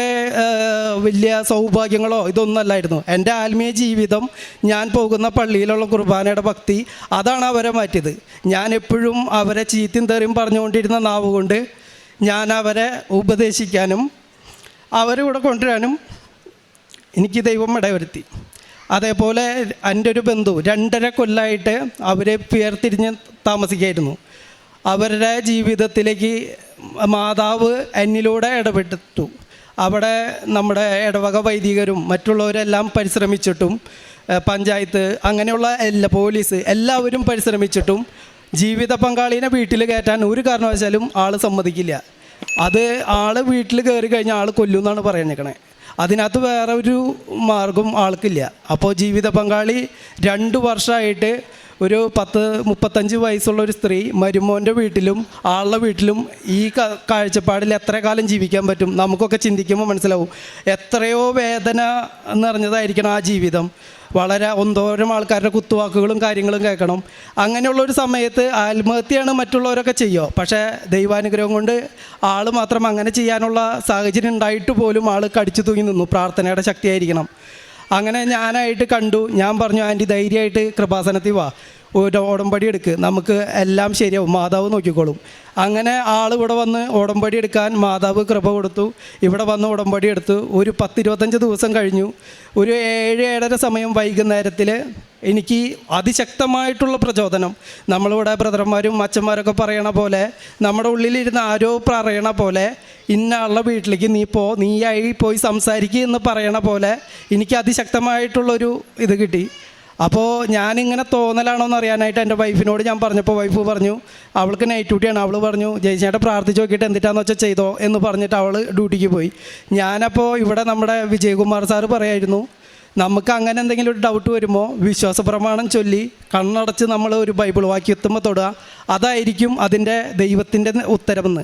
വലിയ സൗഭാഗ്യങ്ങളോ ഇതൊന്നും അല്ലായിരുന്നു. എന്റെ ആത്മീയ ജീവിതം ഞാൻ പോകുന്ന പള്ളിയിലുള്ള കുർബാനയുടെ ഭക്തി അതാണ് അവരെ മാറ്റിയത്. ഞാൻ എപ്പോഴും അവരെ ചീത്തയും തെറിയും പറഞ്ഞുകൊണ്ടിരുന്ന നാവ് കൊണ്ട് ഞാൻ അവരെ ഉപദേശിക്കാനും അവരെ കൂടെ കൊണ്ടുവരാനും എനിക്ക് ദൈവം ഇടവരുത്തി. അതേപോലെ എന്റെ ഒരു ബന്ധു രണ്ടര കൊല്ലമായിട്ട് അവരെ പേർത്തിരിഞ്ഞ് താമസിക്കായിരുന്നു അവരുടെ ജീവിതത്തിലേക്ക് മാതാവ് എന്നിലൂടെ ഇടപെട്ടു. അവിടെ നമ്മുടെ ഇടവക വൈദികരും മറ്റുള്ളവരെല്ലാം പരിശ്രമിച്ചിട്ടും പഞ്ചായത്ത് അങ്ങനെയുള്ള എല്ലാ പോലീസ് എല്ലാവരും പരിശ്രമിച്ചിട്ടും ജീവിത പങ്കാളിനെ വീട്ടിൽ കയറ്റാൻ ഒരു കാരണവശാലും ആൾ സമ്മതിക്കില്ല. അത് ആൾ വീട്ടിൽ കയറി കഴിഞ്ഞാൽ ആൾ കൊല്ലും എന്നാണ് പറഞ്ഞേക്കണേ അതിനകത്ത് വേറെ ഒരു മാർഗം ആൾക്കില്ല. അപ്പോൾ ജീവിത പങ്കാളി രണ്ട് വർഷമായിട്ട് ഒരു പത്ത് മുപ്പത്തഞ്ച് വയസ്സുള്ള ഒരു സ്ത്രീ മരുമോന്റെ വീട്ടിലും ആളുടെ വീട്ടിലും ഈ കാഴ്ചപ്പാടിൽ എത്ര കാലം ജീവിക്കാൻ പറ്റും നമുക്കൊക്കെ ചിന്തിക്കുമ്പോൾ മനസ്സിലാവും. എത്രയോ വേദന നിറഞ്ഞതായിരിക്കണം ആ ജീവിതം. വളരെ ഒന്നോരം ആൾക്കാരുടെ കുത്തുവാക്കുകളും കാര്യങ്ങളും കേൾക്കണം. അങ്ങനെയുള്ള ഒരു സമയത്ത് ആത്മഹത്യയാണ് മറ്റുള്ളവരൊക്കെ ചെയ്യുക. പക്ഷേ ദൈവാനുഗ്രഹം കൊണ്ട് ആൾ മാത്രം അങ്ങനെ ചെയ്യാനുള്ള സാഹചര്യം ഉണ്ടായിട്ട് പോലും ആൾ കടിച്ചു തൂങ്ങി നിന്നു. പ്രാർത്ഥനയുടെ ശക്തിയായിരിക്കണം. അങ്ങനെ ഞാനായിട്ട് കണ്ടു. ഞാൻ പറഞ്ഞു ആന്റി ധൈര്യമായിട്ട് കൃപാസനത്തിൽ വാ. ഒരു ഓടമ്പടി എടുക്ക്. നമുക്ക് എല്ലാം ശരിയാവും. മാതാവ് നോക്കിക്കോളും. അങ്ങനെ ആൾ ഇവിടെ വന്ന് ഉടമ്പടി എടുക്കാൻ മാതാവ് കൃപ കൊടുത്തു. ഇവിടെ വന്ന് ഉടമ്പടി എടുത്തു. ഒരു പത്തിരുപത്തഞ്ച് ദിവസം കഴിഞ്ഞു. ഒരു ഏഴ് ഏഴര സമയം വൈകുന്നേരത്തിൽ എനിക്ക് അതിശക്തമായിട്ടുള്ള പ്രചോദനം. നമ്മളിവിടെ ബ്രദർമാരും അച്ഛന്മാരൊക്കെ പറയണ പോലെ നമ്മുടെ ഉള്ളിലിരുന്ന് ആരോ പറയണ പോലെ ഇന്ന ആളുടെ വീട്ടിലേക്ക് നീ പോ നീയായി പോയി സംസാരിക്കുക എന്ന് പറയണ പോലെ എനിക്ക് അതിശക്തമായിട്ടുള്ളൊരു ഇത് കിട്ടി. അപ്പോൾ ഞാനിങ്ങനെ തോന്നലാണോ എന്ന് അറിയാനായിട്ട് എന്റെ വൈഫിനോട് ഞാൻ പറഞ്ഞപ്പോൾ വൈഫ് പറഞ്ഞു അവൾക്ക് നൈറ്റ് ഡ്യൂട്ടിയാണ് അവൾ പറഞ്ഞു ജയിച്ചേട്ടൻ പ്രാർത്ഥിച്ച് നോക്കിയിട്ട് എന്തിട്ടാന്ന് വെച്ചാൽ ചെയ്തോ? എന്ന് പറഞ്ഞിട്ട് അവൾ ഡ്യൂട്ടിക്ക് പോയി. ഞാനപ്പോൾ ഇവിടെ നമ്മുടെ വിജയകുമാർ സാറ് പറയായിരുന്നു നമുക്ക് അങ്ങനെ എന്തെങ്കിലും ഒരു ഡൗട്ട് വരുമ്പോൾ വിശ്വാസ പ്രമാണം ചൊല്ലി കണ്ണടച്ച് നമ്മൾ ഒരു ബൈബിൾ വാക്യത്തുമ്പോൾ തൊടുക. അതായിരിക്കും അതിന്റെ ദൈവത്തിന്റെ ഉത്തരമെന്ന്.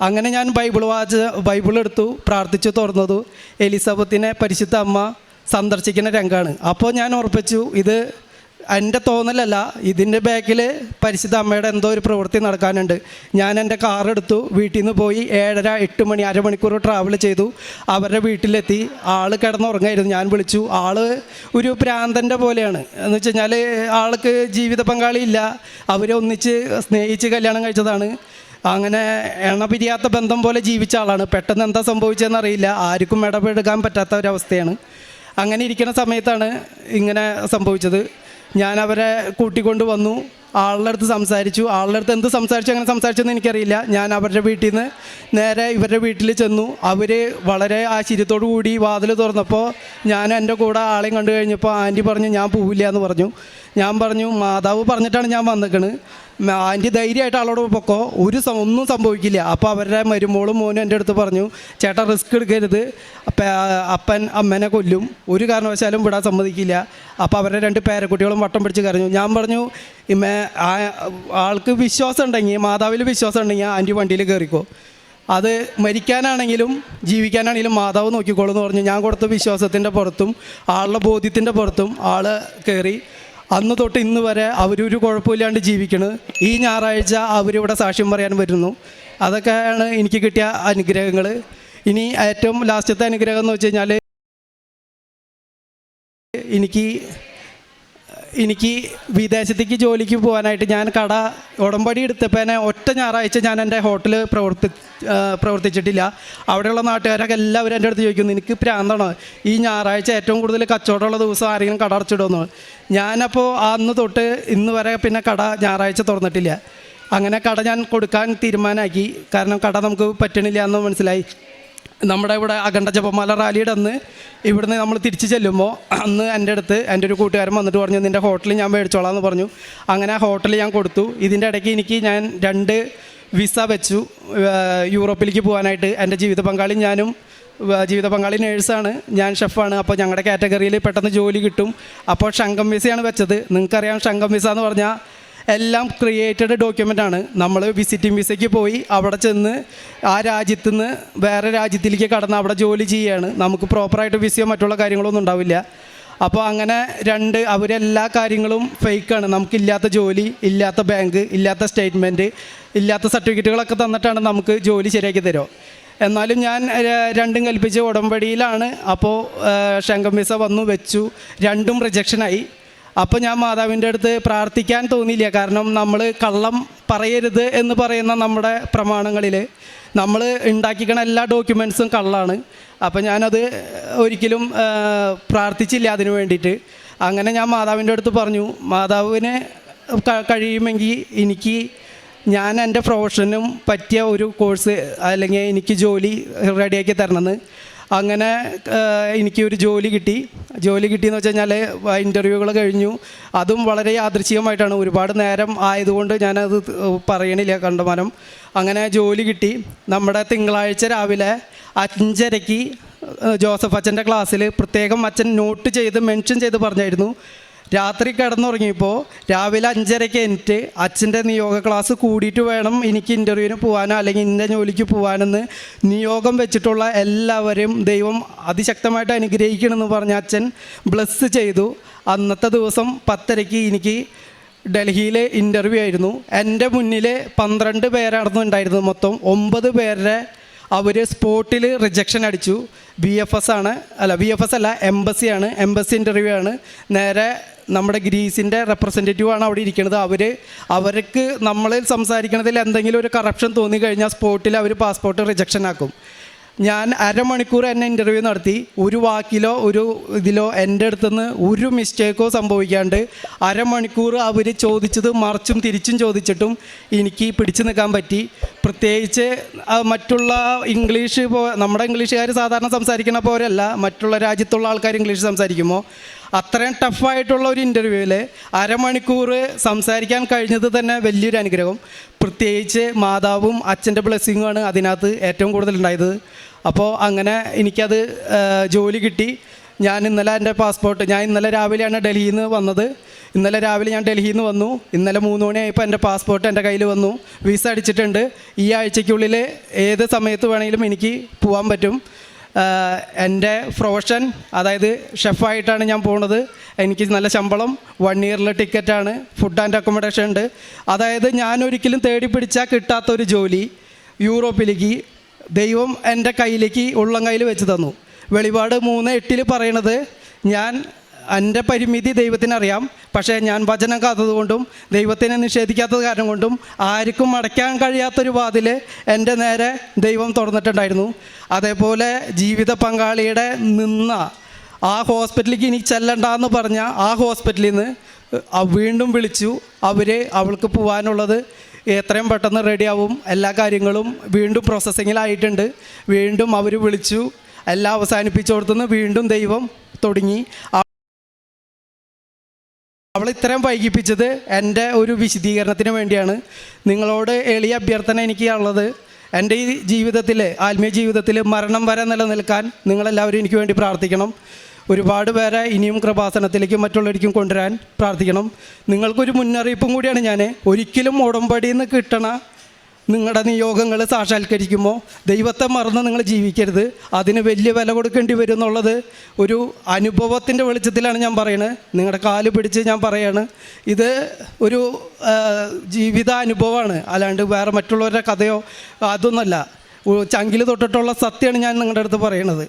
അങ്ങനെ ഞാൻ ബൈബിൾ വാച്ച് ബൈബിൾ എടുത്തു പ്രാർത്ഥിച്ചു തുറന്നതു. എലിസബത്തിനെ പരിശുദ്ധ അമ്മ സന്ദർശിക്കുന്ന രംഗമാണ് അപ്പോൾ ഞാൻ ഉറപ്പിച്ചു ഇത് എന്റെ തോന്നലല്ല ഇതിന്റെ ബാക്കിൽ പരിശുദ്ധ അമ്മയുടെ എന്തോ ഒരു പ്രവൃത്തി നടക്കാനുണ്ട്. ഞാൻ എന്റെ കാർ എടുത്തു വീട്ടിൽ നിന്ന് പോയി ഏഴര എട്ട് മണി അരമണിക്കൂർ ട്രാവൽ ചെയ്തു. അവരുടെ വീട്ടിലെത്തി ആൾ കിടന്നുറങ്ങായിരുന്നു. ഞാൻ വിളിച്ചു ആൾ ഒരു പ്രാന്തന്റെ പോലെയാണ്. എന്ന് വെച്ച് കഴിഞ്ഞാൽ ആൾക്ക് ജീവിത പങ്കാളിയില്ല അവരെ ഒന്നിച്ച് സ്നേഹിച്ച് കല്യാണം കഴിച്ചതാണ്. അങ്ങനെ എണ്ണ പിരിയാത്ത ബന്ധം പോലെ ജീവിച്ച ആളാണ്. പെട്ടെന്ന് എന്താ സംഭവിച്ചതെന്ന് അറിയില്ല. ആർക്കും ഇടപെടുക്കാൻ പറ്റാത്ത ഒരവസ്ഥയാണ് അങ്ങനെ ഇരിക്കുന്ന സമയത്താണ് ഇങ്ങനെ സംഭവിച്ചത്. ഞാൻ അവരെ കൂട്ടിക്കൊണ്ട് വന്നു. ആളുടെ അടുത്ത് സംസാരിച്ചു. ആളുടെ അടുത്ത് എന്ത് സംസാരിച്ചു അങ്ങനെ സംസാരിച്ചെന്ന് എനിക്കറിയില്ല. ഞാൻ അവരുടെ വീട്ടിൽ നിന്ന് നേരെ ഇവരുടെ വീട്ടിൽ ചെന്നു. അവർ വളരെ ആശ്ചര്യത്തോടു കൂടി വാതിൽ തുറന്നപ്പോൾ ഞാൻ എന്റെ കൂടെ ആളെയും കണ്ടു കഴിഞ്ഞപ്പോൾ ആന്റി പറഞ്ഞു ഞാൻ പോവില്ല എന്ന് പറഞ്ഞു. ഞാൻ പറഞ്ഞു മാതാവ് പറഞ്ഞിട്ടാണ് ഞാൻ വന്നിക്കണ്. ആന്റി ധൈര്യമായിട്ട് ആളോട് പൊക്കോ. ഒരു ഒന്നും സംഭവിക്കില്ല. അപ്പോൾ അവരുടെ മരുമോളും മോനും എന്റെ അടുത്ത് പറഞ്ഞു ചേട്ടൻ റിസ്ക് എടുക്കരുത്. അപ്പൻ അമ്മനെ കൊല്ലും. ഒരു കാരണവശാലും വിടാൻ സമ്മതിക്കില്ല. അപ്പോൾ അവരുടെ രണ്ട് പേരക്കുട്ടികളും വട്ടം പിടിച്ച് കരഞ്ഞു. ഞാൻ പറഞ്ഞു ഇമ്മേ ആ- ആൾക്ക് വിശ്വാസം ഉണ്ടെങ്കിൽ മാതാവിൽ വിശ്വാസം ഉണ്ടെങ്കിൽ ആന്റി വണ്ടിയിൽ കയറിക്കോ. അത് മരിക്കാനാണെങ്കിലും ജീവിക്കാനാണെങ്കിലും മാതാവ് നോക്കിക്കോളൂ എന്ന് പറഞ്ഞു. ഞാൻ കൊടുത്ത വിശ്വാസത്തിന്റെ പുറത്തും ആളുടെ ബോധ്യത്തിന്റെ പുറത്തും ആൾ കയറി. അന്ന് തൊട്ട് ഇന്ന് വരെ അവരൊരു കുഴപ്പമില്ലാണ്ട് ജീവിക്കണ്. ഈ ഞായറാഴ്ച അവരിവിടെ സാക്ഷ്യം പറയാൻ വരുന്നു. അതൊക്കെയാണ് എനിക്ക് കിട്ടിയ അനുഗ്രഹങ്ങൾ. ഇനി ഏറ്റവും ലാസ്റ്റത്തെ അനുഗ്രഹം എന്ന് വെച്ച് കഴിഞ്ഞാൽ എനിക്ക് എനിക്ക് വിദേശത്തേക്ക് ജോലിക്ക് പോകാനായിട്ട് ഞാൻ കട ഉടമ്പടി എടുത്തപ്പോൾ ഒറ്റ ഞായറാഴ്ച ഞാൻ എന്റെ ഹോട്ടൽ പ്രവർത്തി പ്രവർത്തിച്ചിട്ടില്ല. അവിടെയുള്ള നാട്ടുകാരൊക്കെ എല്ലാവരും എന്റെ അടുത്ത് ചോദിക്കുന്നു എനിക്ക് പ്രാന്താണോ ഈ ഞായറാഴ്ച ഏറ്റവും കൂടുതൽ കച്ചവടമുള്ള ദിവസം ആരെങ്കിലും കട അടച്ചിടുമെന്ന് ഞാനപ്പോൾ അന്ന് തൊട്ട് ഇന്ന് വരെ പിന്നെ കട ഞായറാഴ്ച തുറന്നിട്ടില്ല. അങ്ങനെ കട ഞാൻ കൊടുക്കാൻ തീരുമാനമാക്കി. കാരണം കട നമുക്ക് പറ്റണില്ല എന്ന് മനസ്സിലായി. നമ്മുടെ ഇവിടെ അഖണ്ഡ ജപമാല റാലിയുടെ അന്ന് ഇവിടുന്ന് നമ്മൾ തിരിച്ചു ചെല്ലുമ്പോൾ അന്ന് എന്റെ അടുത്ത് എന്റെ ഒരു കൂട്ടുകാരൻ വന്നിട്ട് പറഞ്ഞു നിന്റെ ഹോട്ടലിൽ ഞാൻ മേടിച്ചോളാം എന്ന് പറഞ്ഞു. അങ്ങനെ ആ ഹോട്ടലിൽ ഞാൻ കൊടുത്തു. ഇതിന്റെ ഇടയ്ക്ക് എനിക്ക് ഞാൻ രണ്ട് വിസ വെച്ചു. യൂറോപ്പിലേക്ക് പോകാനായിട്ട് എന്റെ ജീവിത പങ്കാളി ഞാനും ജീവിത പങ്കാളി നേഴ്സാണ്. ഞാൻ ഷെഫാണ്. അപ്പോൾ ഞങ്ങളുടെ കാറ്റഗറിയിൽ പെട്ടെന്ന് ജോലി കിട്ടും. അപ്പോൾ ശങ്കം വിസയാണ് വെച്ചത്. നിങ്ങൾക്കറിയാം ശങ്കം വിസ എന്ന് പറഞ്ഞാൽ എല്ലാം ക്രിയേറ്റഡ് ഡോക്യുമെന്റ് ആണ്. നമ്മൾ വിസിറ്റിംഗ് വിസയ്ക്ക് പോയി അവിടെ ചെന്ന് ആ രാജ്യത്ത് നിന്ന് വേറെ രാജ്യത്തിലേക്ക് കടന്ന് അവിടെ ജോലി ചെയ്യുകയാണ് നമുക്ക് പ്രോപ്പറായിട്ട് വിസയോ മറ്റുള്ള കാര്യങ്ങളൊന്നും ഉണ്ടാവില്ല. അപ്പോൾ അങ്ങനെ രണ്ട് അവരെല്ലാ കാര്യങ്ങളും ഫേക്കാണ് നമുക്കില്ലാത്ത ജോലി ഇല്ലാത്ത ബാങ്ക് ഇല്ലാത്ത സ്റ്റേറ്റ്മെന്റ് ഇല്ലാത്ത സർട്ടിഫിക്കറ്റുകളൊക്കെ തന്നിട്ടാണ് നമുക്ക് ജോലി ശരിയാക്കി തരുമോ എന്നാലും ഞാൻ രണ്ടും കൽപ്പിച്ച് ഉടമ്പടിയിലാണ്. അപ്പോൾ ശങ്കം വിസ വന്നു വെച്ചു. രണ്ടും റിജക്ഷനായി അപ്പോൾ ഞാൻ മാതാവിന്റെ അടുത്ത് പ്രാർത്ഥിക്കാൻ തോന്നിയില്ല. കാരണം നമ്മൾ കള്ളം പറയരുത് എന്ന് പറയുന്ന നമ്മുടെ പ്രമാണങ്ങളിൽ നമ്മൾ ഉണ്ടാക്കിക്കണ എല്ലാ ഡോക്യുമെൻസും കള്ളാണ്. അപ്പോൾ ഞാനത് ഒരിക്കലും പ്രാർത്ഥിച്ചില്ല അതിന് വേണ്ടിയിട്ട്. അങ്ങനെ ഞാൻ മാതാവിന്റെ അടുത്ത് പറഞ്ഞു മാതാവിന് കഴിയുമെങ്കിൽ എനിക്ക് ഞാൻ എന്റെ പ്രൊഫഷനും പറ്റിയ ഒരു കോഴ്സ് അല്ലെങ്കിൽ എനിക്ക് ജോലി റെഡിയാക്കി തരണമെന്ന്. അങ്ങനെ എനിക്ക് ഒരു ജോലി കിട്ടി. ജോലി കിട്ടിയെന്ന് വെച്ച് കഴിഞ്ഞാൽ ഇന്റർവ്യൂകൾ കഴിഞ്ഞു. അതും വളരെ യാദൃശ്ചികമായിട്ടാണ്. ഒരുപാട് നേരം ആയതുകൊണ്ട് ഞാനത് പറയണില്ല കണ്ടമാനം. അങ്ങനെ ജോലി കിട്ടി. നമ്മുടെ തിങ്കളാഴ്ച രാവിലെ അഞ്ചരയ്ക്ക് ജോസഫ് അച്ഛന്റെ ക്ലാസ്സിൽ പ്രത്യേകം അച്ഛൻ നോട്ട് ചെയ്ത് മെൻഷൻ ചെയ്ത് പറഞ്ഞായിരുന്നു. രാത്രി കിടന്നുറങ്ങിയപ്പോൾ രാവിലെ അഞ്ചരയ്ക്ക് എനിക്ക് അച്ഛന്റെ നിയോഗ ക്ലാസ് കൂടിയിട്ട് വേണം എനിക്ക് ഇന്റർവ്യൂവിന് പോകാനോ അല്ലെങ്കിൽ ഇന്ന ജോലിക്ക് പോകാനെന്ന് നിയോഗം വെച്ചിട്ടുള്ള എല്ലാവരെയും ദൈവം അതിശക്തമായിട്ട് അനുഗ്രഹിക്കണമെന്ന് പറഞ്ഞ അച്ഛൻ ബ്ലസ് ചെയ്തു. അന്നത്തെ ദിവസം പത്തരയ്ക്ക് എനിക്ക് ഡൽഹിയിലെ ഇന്റർവ്യൂ ആയിരുന്നു. എന്റെ മുന്നിൽ പന്ത്രണ്ട് പേരായിരുന്നു ഉണ്ടായിരുന്നത്. മൊത്തം ഒമ്പത് പേരുടെ അവർ സ്പോട്ടിൽ റിജക്ഷൻ അടിച്ചു. ബി എഫ് എസ് ആണ്. അല്ല ബി എഫ് എസ് അല്ല എംബസി ആണ്. എംബസി ഇന്റർവ്യൂ ആണ്. നേരെ നമ്മുടെ ഗ്രീസിന്റെ റെപ്രസെന്റേറ്റീവ് ആണ് അവിടെ ഇരിക്കുന്നത്. അവർ അവർക്ക് നമ്മൾ സംസാരിക്കുന്നതിൽ എന്തെങ്കിലും ഒരു കറപ്ഷൻ തോന്നി കഴിഞ്ഞാൽ സ്പോട്ടിൽ അവർ പാസ്പോർട്ട് റിജക്ഷൻ ആക്കും. ഞാൻ അരമണിക്കൂർ എന്നെ ഇന്റർവ്യൂ നടത്തി. ഒരു വാക്കിലോ ഒരു ഇതിലോ എന്റെ അടുത്തുനിന്ന് ഒരു മിസ്റ്റേക്കോ സംഭവിക്കാണ്ട് അരമണിക്കൂർ അവർ ചോദിച്ചത് മറിച്ചും തിരിച്ചും ചോദിച്ചിട്ടും എനിക്ക് പിടിച്ചു നിൽക്കാൻ പറ്റി. പ്രത്യേകിച്ച് മറ്റുള്ള ഇംഗ്ലീഷ് നമ്മുടെ ഇംഗ്ലീഷുകാർ സാധാരണ സംസാരിക്കുന്ന പോലെയല്ല. മറ്റുള്ള രാജ്യത്തുള്ള ആൾക്കാർ ഇംഗ്ലീഷ് സംസാരിക്കുമ്പോൾ അത്രയും ടഫായിട്ടുള്ള ഒരു ഇന്റർവ്യൂവിൽ അരമണിക്കൂർ സംസാരിക്കാൻ കഴിഞ്ഞത് തന്നെ വലിയൊരു അനുഗ്രഹം. പ്രത്യേകിച്ച് മാതാവും അച്ഛന്റെ ബ്ലെസ്സിങ്ങുമാണ് അതിനകത്ത് ഏറ്റവും കൂടുതൽ ഉണ്ടായത്. അപ്പോൾ അങ്ങനെ എനിക്കത് ജോലി കിട്ടി. ഞാൻ ഇന്നലെ എന്റെ പാസ്പോർട്ട് ഞാൻ ഇന്നലെ രാവിലെയാണ് ഡൽഹിയിൽ നിന്ന് വന്നത്. ഇന്നലെ രാവിലെ ഞാൻ ഡൽഹിയിൽ നിന്ന് വന്നു. ഇന്നലെ മൂന്ന് മണിയായപ്പോൾ എന്റെ പാസ്പോർട്ട് എന്റെ കയ്യിൽ വന്നു. വിസ അടിച്ചിട്ടുണ്ട്. ഈ ആഴ്ചയ്ക്കുള്ളിൽ ഏത് സമയത്ത് വേണമെങ്കിലും എനിക്ക് പോകാൻ പറ്റും. എന്റെ പ്രൊഫഷൻ അതായത് ഷെഫായിട്ടാണ് ഞാൻ പോണത്. എനിക്ക് നല്ല ശമ്പളം വൺ ഇയറിലെ ടിക്കറ്റാണ് ഫുഡ് ആൻഡ് അക്കോമഡേഷൻ ഉണ്ട്. അതായത് ഞാൻ ഒരിക്കലും തേടി പിടിച്ചാൽ കിട്ടാത്തൊരു ജോലി യൂറോപ്പിലേക്ക് ദൈവം എന്റെ കയ്യിലേക്ക് ഉള്ളം കയ്യിൽ വെച്ച് തന്നു. വെളിപാട് മൂന്ന് എട്ടിൽ പറയണത് ഞാൻ എന്റെ പരിമിതി ദൈവത്തിനറിയാം. പക്ഷേ ഞാൻ വചനം കാത്തതുകൊണ്ടും ദൈവത്തിനെ നിഷേധിക്കാത്തത് കാരണം കൊണ്ടും ആർക്കും അടയ്ക്കാൻ കഴിയാത്തൊരു വാതിൽ എന്റെ നേരെ ദൈവം തുറന്നിട്ടുണ്ടായിരുന്നു. അതേപോലെ ജീവിത പങ്കാളിയുടെ നിന്ന ആ ഹോസ്പിറ്റലിലേക്ക് ഇനി ചെല്ലണ്ടെന്ന് പറഞ്ഞ ആ ഹോസ്പിറ്റലിൽ നിന്ന് വീണ്ടും വിളിച്ചു. അവർ അവൾക്ക് പോകാനുള്ളത് എത്രയും പെട്ടെന്ന് റെഡിയാവും. എല്ലാ കാര്യങ്ങളും വീണ്ടും പ്രോസസ്സിങ്ങിലായിട്ടുണ്ട്. വീണ്ടും അവർ വിളിച്ചു. എല്ലാം അവസാനിപ്പിച്ചു കൊടുത്തുനിന്ന് വീണ്ടും ദൈവം തുടങ്ങി. അവൾ ഇത്രയും വൈകിപ്പിച്ചത് എന്റെ ഒരു വിശദീകരണത്തിന് വേണ്ടിയാണ്. നിങ്ങളോട് എളിയ അഭ്യർത്ഥന എനിക്ക് ഉള്ളത് എന്റെ ഈ ജീവിതത്തിൽ ആത്മീയ ജീവിതത്തിൽ മരണം വരെ നിലനിൽക്കാൻ നിങ്ങളെല്ലാവരും എനിക്ക് വേണ്ടി പ്രാർത്ഥിക്കണം. ഒരുപാട് പേരെ ഇനിയും കൃപാസനത്തിലേക്കും മറ്റുള്ളവർക്കും കൊണ്ടുവരാൻ പ്രാർത്ഥിക്കണം. നിങ്ങൾക്കൊരു മുന്നറിയിപ്പും കൂടിയാണ് ഞാൻ ഒരിക്കലും ഉടമ്പടിയിൽ നിന്ന് കിട്ടണ നിങ്ങളുടെ നിയോഗങ്ങൾ സാക്ഷാത്കരിക്കുമ്പോൾ ദൈവത്തെ മറന്ന് നിങ്ങൾ ജീവിക്കരുത്. അതിന് വലിയ വില കൊടുക്കേണ്ടി വരും എന്നുള്ളത് ഒരു അനുഭവത്തിന്റെ വെളിച്ചത്തിലാണ് ഞാൻ പറയുന്നത് നിങ്ങളുടെ കാൽ പിടിച്ച് ഞാൻ പറയാണ്. ഇത് ഒരു ജീവിത ജീവിതാനുഭവമാണ് അല്ലാണ്ട് വേറെ മറ്റുള്ളവരുടെ കഥയോ അതൊന്നുമല്ല ചങ്കിൽ തൊട്ടിട്ടുള്ള സത്യമാണ് ഞാൻ നിങ്ങളുടെ അടുത്ത് പറയണത്.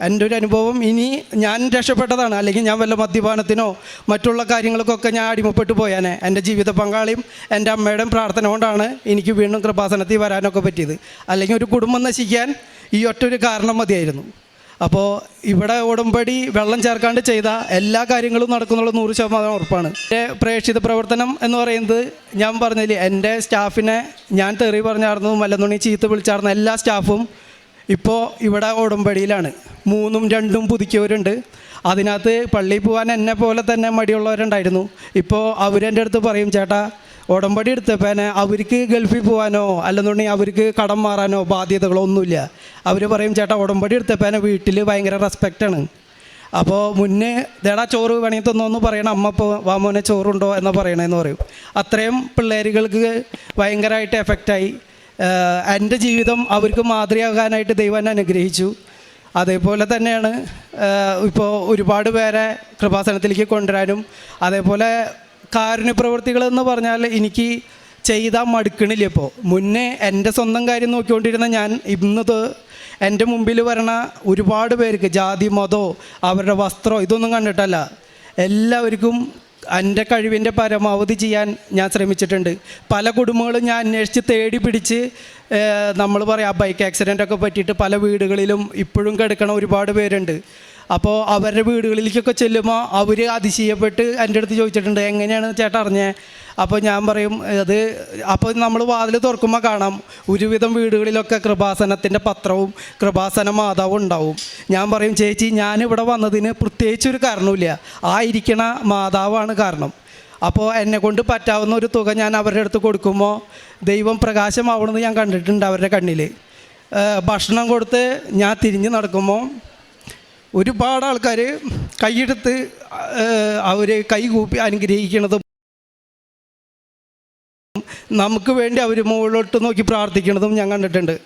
എന്റെ ഒരു അനുഭവം ഇനി ഞാൻ രക്ഷപ്പെട്ടതാണ്. അല്ലെങ്കിൽ ഞാൻ വല്ല മദ്യപാനത്തിനോ മറ്റുള്ള കാര്യങ്ങൾക്കൊക്കെ ഞാൻ അടിമപ്പെട്ടു പോയാനെ. എന്റെ ജീവിത പങ്കാളിയും എന്റെ അമ്മയുടെയും പ്രാർത്ഥന കൊണ്ടാണ് എനിക്ക് വീണ്ടും കൃപാസനത്തിൽ വരാനൊക്കെ പറ്റിയത്. അല്ലെങ്കിൽ ഒരു കുടുംബം നശിക്കാൻ ഈ ഒറ്റൊരു കാരണം മതിയായിരുന്നു. അപ്പോൾ ഇവിടെ ഉടമ്പടി വെള്ളം ചേർക്കാണ്ട് ചെയ്ത എല്ലാ കാര്യങ്ങളും നടക്കുന്നുള്ള നൂറ് ശതമാനം ഉറപ്പാണ്. എന്റെ പ്രേക്ഷിത പ്രവർത്തനം എന്ന് പറയുന്നത് ഞാൻ പറഞ്ഞില്ലേ എന്റെ സ്റ്റാഫിനെ ഞാൻ തെറി പറഞ്ഞായിരുന്നു മല്ലന്നുണി ചീത്ത വിളിച്ചായിരുന്നു എല്ലാ സ്റ്റാഫും ഇപ്പോൾ ഇവിടെ ഉടമ്പടിയിലാണ് മൂന്നും രണ്ടും പുതുക്കിയവരുണ്ട്. അതിനകത്ത് പള്ളിയിൽ പോകാൻ എന്നെ പോലെ തന്നെ മടിയുള്ളവരുണ്ടായിരുന്നു. ഇപ്പോൾ അവരെന്റെ അടുത്ത് പറയും ചേട്ടാ ഉടമ്പടി എടുത്തപ്പോൾ അവർക്ക് ഗൾഫിൽ പോകാനോ അല്ലെന്നുണ്ടെങ്കിൽ അവർക്ക് കടം മാറാനോ ബാധ്യതകളോ ഒന്നുമില്ല. അവർ പറയും ചേട്ടാ ഉടമ്പടി എടുത്തപ്പോൾ വീട്ടിൽ ഭയങ്കര റെസ്പെക്റ്റാണ് അപ്പോൾ മുന്നേ ദേടാ ചോറ് വേണമെങ്കിൽ തന്നോന്ന് പറയണം അമ്മ ഇപ്പോൾ വാമോനെ ചോറുണ്ടോ എന്ന് പറയണമെന്ന് പറയും. അത്രയും പിള്ളേരുകൾക്ക് ഭയങ്കരമായിട്ട് എഫക്റ്റായി എന്റെ ജീവിതം അവർക്ക് മാതൃയാകാനായിട്ട് ദൈവം എന്നെ അനുഗ്രഹിച്ചു. അതേപോലെ തന്നെയാണ് ഇപ്പോൾ ഒരുപാട് പേരെ കൃപാസനത്തിലേക്ക് കൊണ്ടുവരാനും അതേപോലെ കാരുണ്യ പ്രവൃത്തികൾ എന്ന് പറഞ്ഞാൽ എനിക്ക് ചെയ്താൽ മടുക്കണില്ല ഇപ്പോൾ മുന്നേ എന്റെ സ്വന്തം കാര്യം നോക്കിക്കൊണ്ടിരുന്ന ഞാൻ ഇന്നത് എന്റെ മുമ്പിൽ വരണ ഒരുപാട് പേർക്ക് ജാതി മതമോ അവരുടെ വസ്ത്രമോ ഇതൊന്നും കണ്ടിട്ടല്ല. എല്ലാവർക്കും എന്റെ കഴിവിന്റെ പരമാവധി ചെയ്യാൻ ഞാൻ ശ്രമിച്ചിട്ടുണ്ട്. പല കുടുംബങ്ങളും ഞാൻ അന്വേഷിച്ച് തേടി പിടിച്ച് നമ്മൾ പറയാം ബൈക്ക് ആക്സിഡന്റ് ഒക്കെ പറ്റിയിട്ട് പല വീടുകളിലും ഇപ്പോഴും കിടക്കണ ഒരുപാട് പേരുണ്ട്. അപ്പോൾ അവരുടെ വീടുകളിലേക്കൊക്കെ ചെല്ലുമ്പോൾ അവർ അതിശയപ്പെട്ട് എന്റെ അടുത്ത് ചോദിച്ചിട്ടുണ്ട് എങ്ങനെയാണ് ചേട്ടാ അറിഞ്ഞേ? അപ്പോൾ ഞാൻ പറയും അത് അപ്പോൾ നമ്മൾ വാതിൽ തുറക്കുമ്പോൾ കാണാം. ഒരുവിധം വീടുകളിലൊക്കെ കൃപാസനത്തിന്റെ പത്രവും കൃപാസന മാതാവും ഉണ്ടാവും. ഞാൻ പറയും ചേച്ചി ഞാനിവിടെ വന്നതിന് പ്രത്യേകിച്ചൊരു കാരണമില്ല ആ ഇരിക്കണ മാതാവാണ് കാരണം. അപ്പോൾ എന്നെ കൊണ്ട് പറ്റാവുന്ന ഒരു തുക ഞാൻ അവരുടെ അടുത്ത് കൊടുക്കുമ്പോൾ ദൈവം പ്രകാശമാവണമെന്ന് ഞാൻ കണ്ടിട്ടുണ്ട് അവരുടെ കണ്ണിൽ ഭക്ഷണം കൊടുത്ത് ഞാൻ തിരിഞ്ഞ് നടക്കുമ്പോൾ ഒരുപാട് ആൾക്കാർ കൈയെടുത്ത് അവരെ കൈകൂപ്പി അനുഗ്രഹിക്കണതും നമുക്ക് വേണ്ടി അവർ മുകളിലോട്ട് നോക്കി പ്രാർത്ഥിക്കണതും ഞാൻ കണ്ടിട്ടുണ്ട്.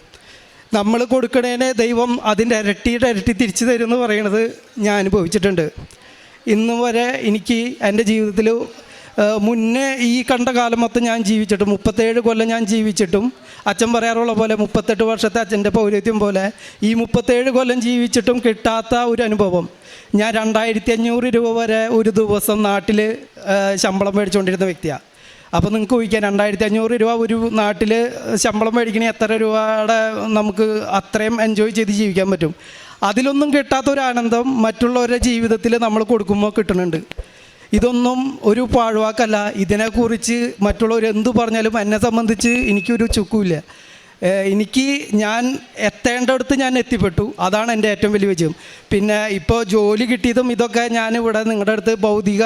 നമ്മൾ കൊടുക്കണേനെ ദൈവം അതിന്റെ ഇരട്ടിയുടെ ഇരട്ടി തിരിച്ചു തരുമെന്ന് പറയണത് ഞാൻ അനുഭവിച്ചിട്ടുണ്ട്. ഇന്നു വരെ എനിക്ക് എന്റെ ജീവിതത്തിൽ മുന്നേ ഈ കണ്ട കാലം മൊത്തം ഞാൻ ജീവിച്ചിട്ടും മുപ്പത്തേഴ് കൊല്ലം ഞാൻ ജീവിച്ചിട്ടും അച്ഛൻ പറയാറുള്ള പോലെ മുപ്പത്തെട്ട് വർഷത്തെ അച്ഛന്റെ പൗരത്യം പോലെ ഈ മുപ്പത്തേഴ് കൊല്ലം ജീവിച്ചിട്ടും കിട്ടാത്ത ഒരു അനുഭവം. ഞാൻ രണ്ടായിരത്തി അഞ്ഞൂറ് രൂപ വരെ ഒരു ദിവസം നാട്ടിൽ ശമ്പളം മേടിച്ചുകൊണ്ടിരുന്ന വ്യക്തിയാണ് അപ്പോൾ നിങ്ങൾക്ക് ഊഹിക്കാം രണ്ടായിരത്തി അഞ്ഞൂറ് രൂപ ഒരു നാട്ടിൽ ശമ്പളം മേടിക്കണേ എത്ര രൂപയുടെ നമുക്ക് അത്രയും എൻജോയ് ചെയ്ത് ജീവിക്കാൻ പറ്റും. അതിലൊന്നും കിട്ടാത്ത ഒരു ആനന്ദം മറ്റുള്ളവരുടെ ജീവിതത്തിൽ നമ്മൾ കൊടുക്കുമ്പോൾ കിട്ടുന്നുണ്ട്. ഇതൊന്നും ഒരു പാഴ്വാക്കല്ല. ഇതിനെക്കുറിച്ച് മറ്റുള്ളവർ എന്തു പറഞ്ഞാലും എന്നെ സംബന്ധിച്ച് എനിക്കൊരു ചുക്കുമില്ല. എനിക്ക് ഞാൻ എത്തേണ്ടടുത്ത് ഞാൻ എത്തിപ്പെട്ടു. അതാണ് എന്റെ ഏറ്റവും വലിയ വിജയം. പിന്നെ ഇപ്പോൾ ജോലി കിട്ടിയതും ഇതൊക്കെ ഞാൻ ഇവിടെ നിങ്ങളുടെ അടുത്ത് ഭൗതിക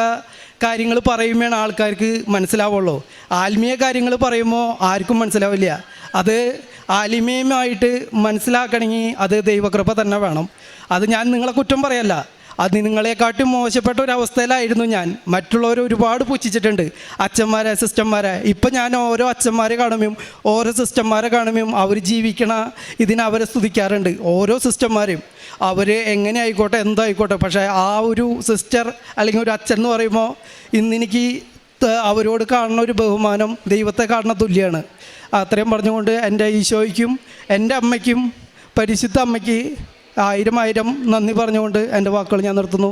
കാര്യങ്ങൾ പറയുമ്പോഴാണ് ആൾക്കാർക്ക് മനസ്സിലാവുള്ളൂ. ആത്മീയ കാര്യങ്ങൾ പറയുമ്പോൾ ആർക്കും മനസ്സിലാവില്ല. അത് ആത്മീയമായിട്ട് മനസ്സിലാക്കണമെങ്കിൽ അത് ദൈവകൃപ തന്നെ വേണം. അത് ഞാൻ നിങ്ങളെ കുറ്റം പറയല്ല. അത് നിങ്ങളെക്കാട്ടും മോശപ്പെട്ട ഒരു അവസ്ഥയിലായിരുന്നു ഞാൻ. മറ്റുള്ളവരെ ഒരുപാട് പുച്ഛിച്ചിട്ടുണ്ട്. അച്ഛന്മാരെ സിസ്റ്റർമാരെ ഇപ്പം ഞാൻ ഓരോ അച്ഛന്മാരെ കാണുമ്പോൾ ഓരോ സിസ്റ്റർമാരെ കാണുമ്പോൾ അവർ ജീവിക്കണ ഇതിനെ അവരെ സ്തുതിക്കാറുണ്ട്. ഓരോ സിസ്റ്റർമാരെയും അവർ എങ്ങനെ ആയിക്കോട്ടെ എന്തായിക്കോട്ടെ പക്ഷേ ആ ഒരു സിസ്റ്റർ അല്ലെങ്കിൽ ഒരു അച്ഛൻ എന്ന് പറയുമ്പോൾ ഇന്നെനിക്ക് അവരോട് കാണുന്ന ഒരു ബഹുമാനം ദൈവത്തെ കാണുന്ന തുല്യമാണ് അത്രയും പറഞ്ഞുകൊണ്ട് എന്റെ ഈശോയ്ക്കും എന്റെ അമ്മയ്ക്കും പരിശുദ്ധ അമ്മയ്ക്ക് ആയിരം ആയിരം നന്ദി പറഞ്ഞുകൊണ്ട് എന്റെ വാക്കുകൾ ഞാൻ നിർത്തുന്നു.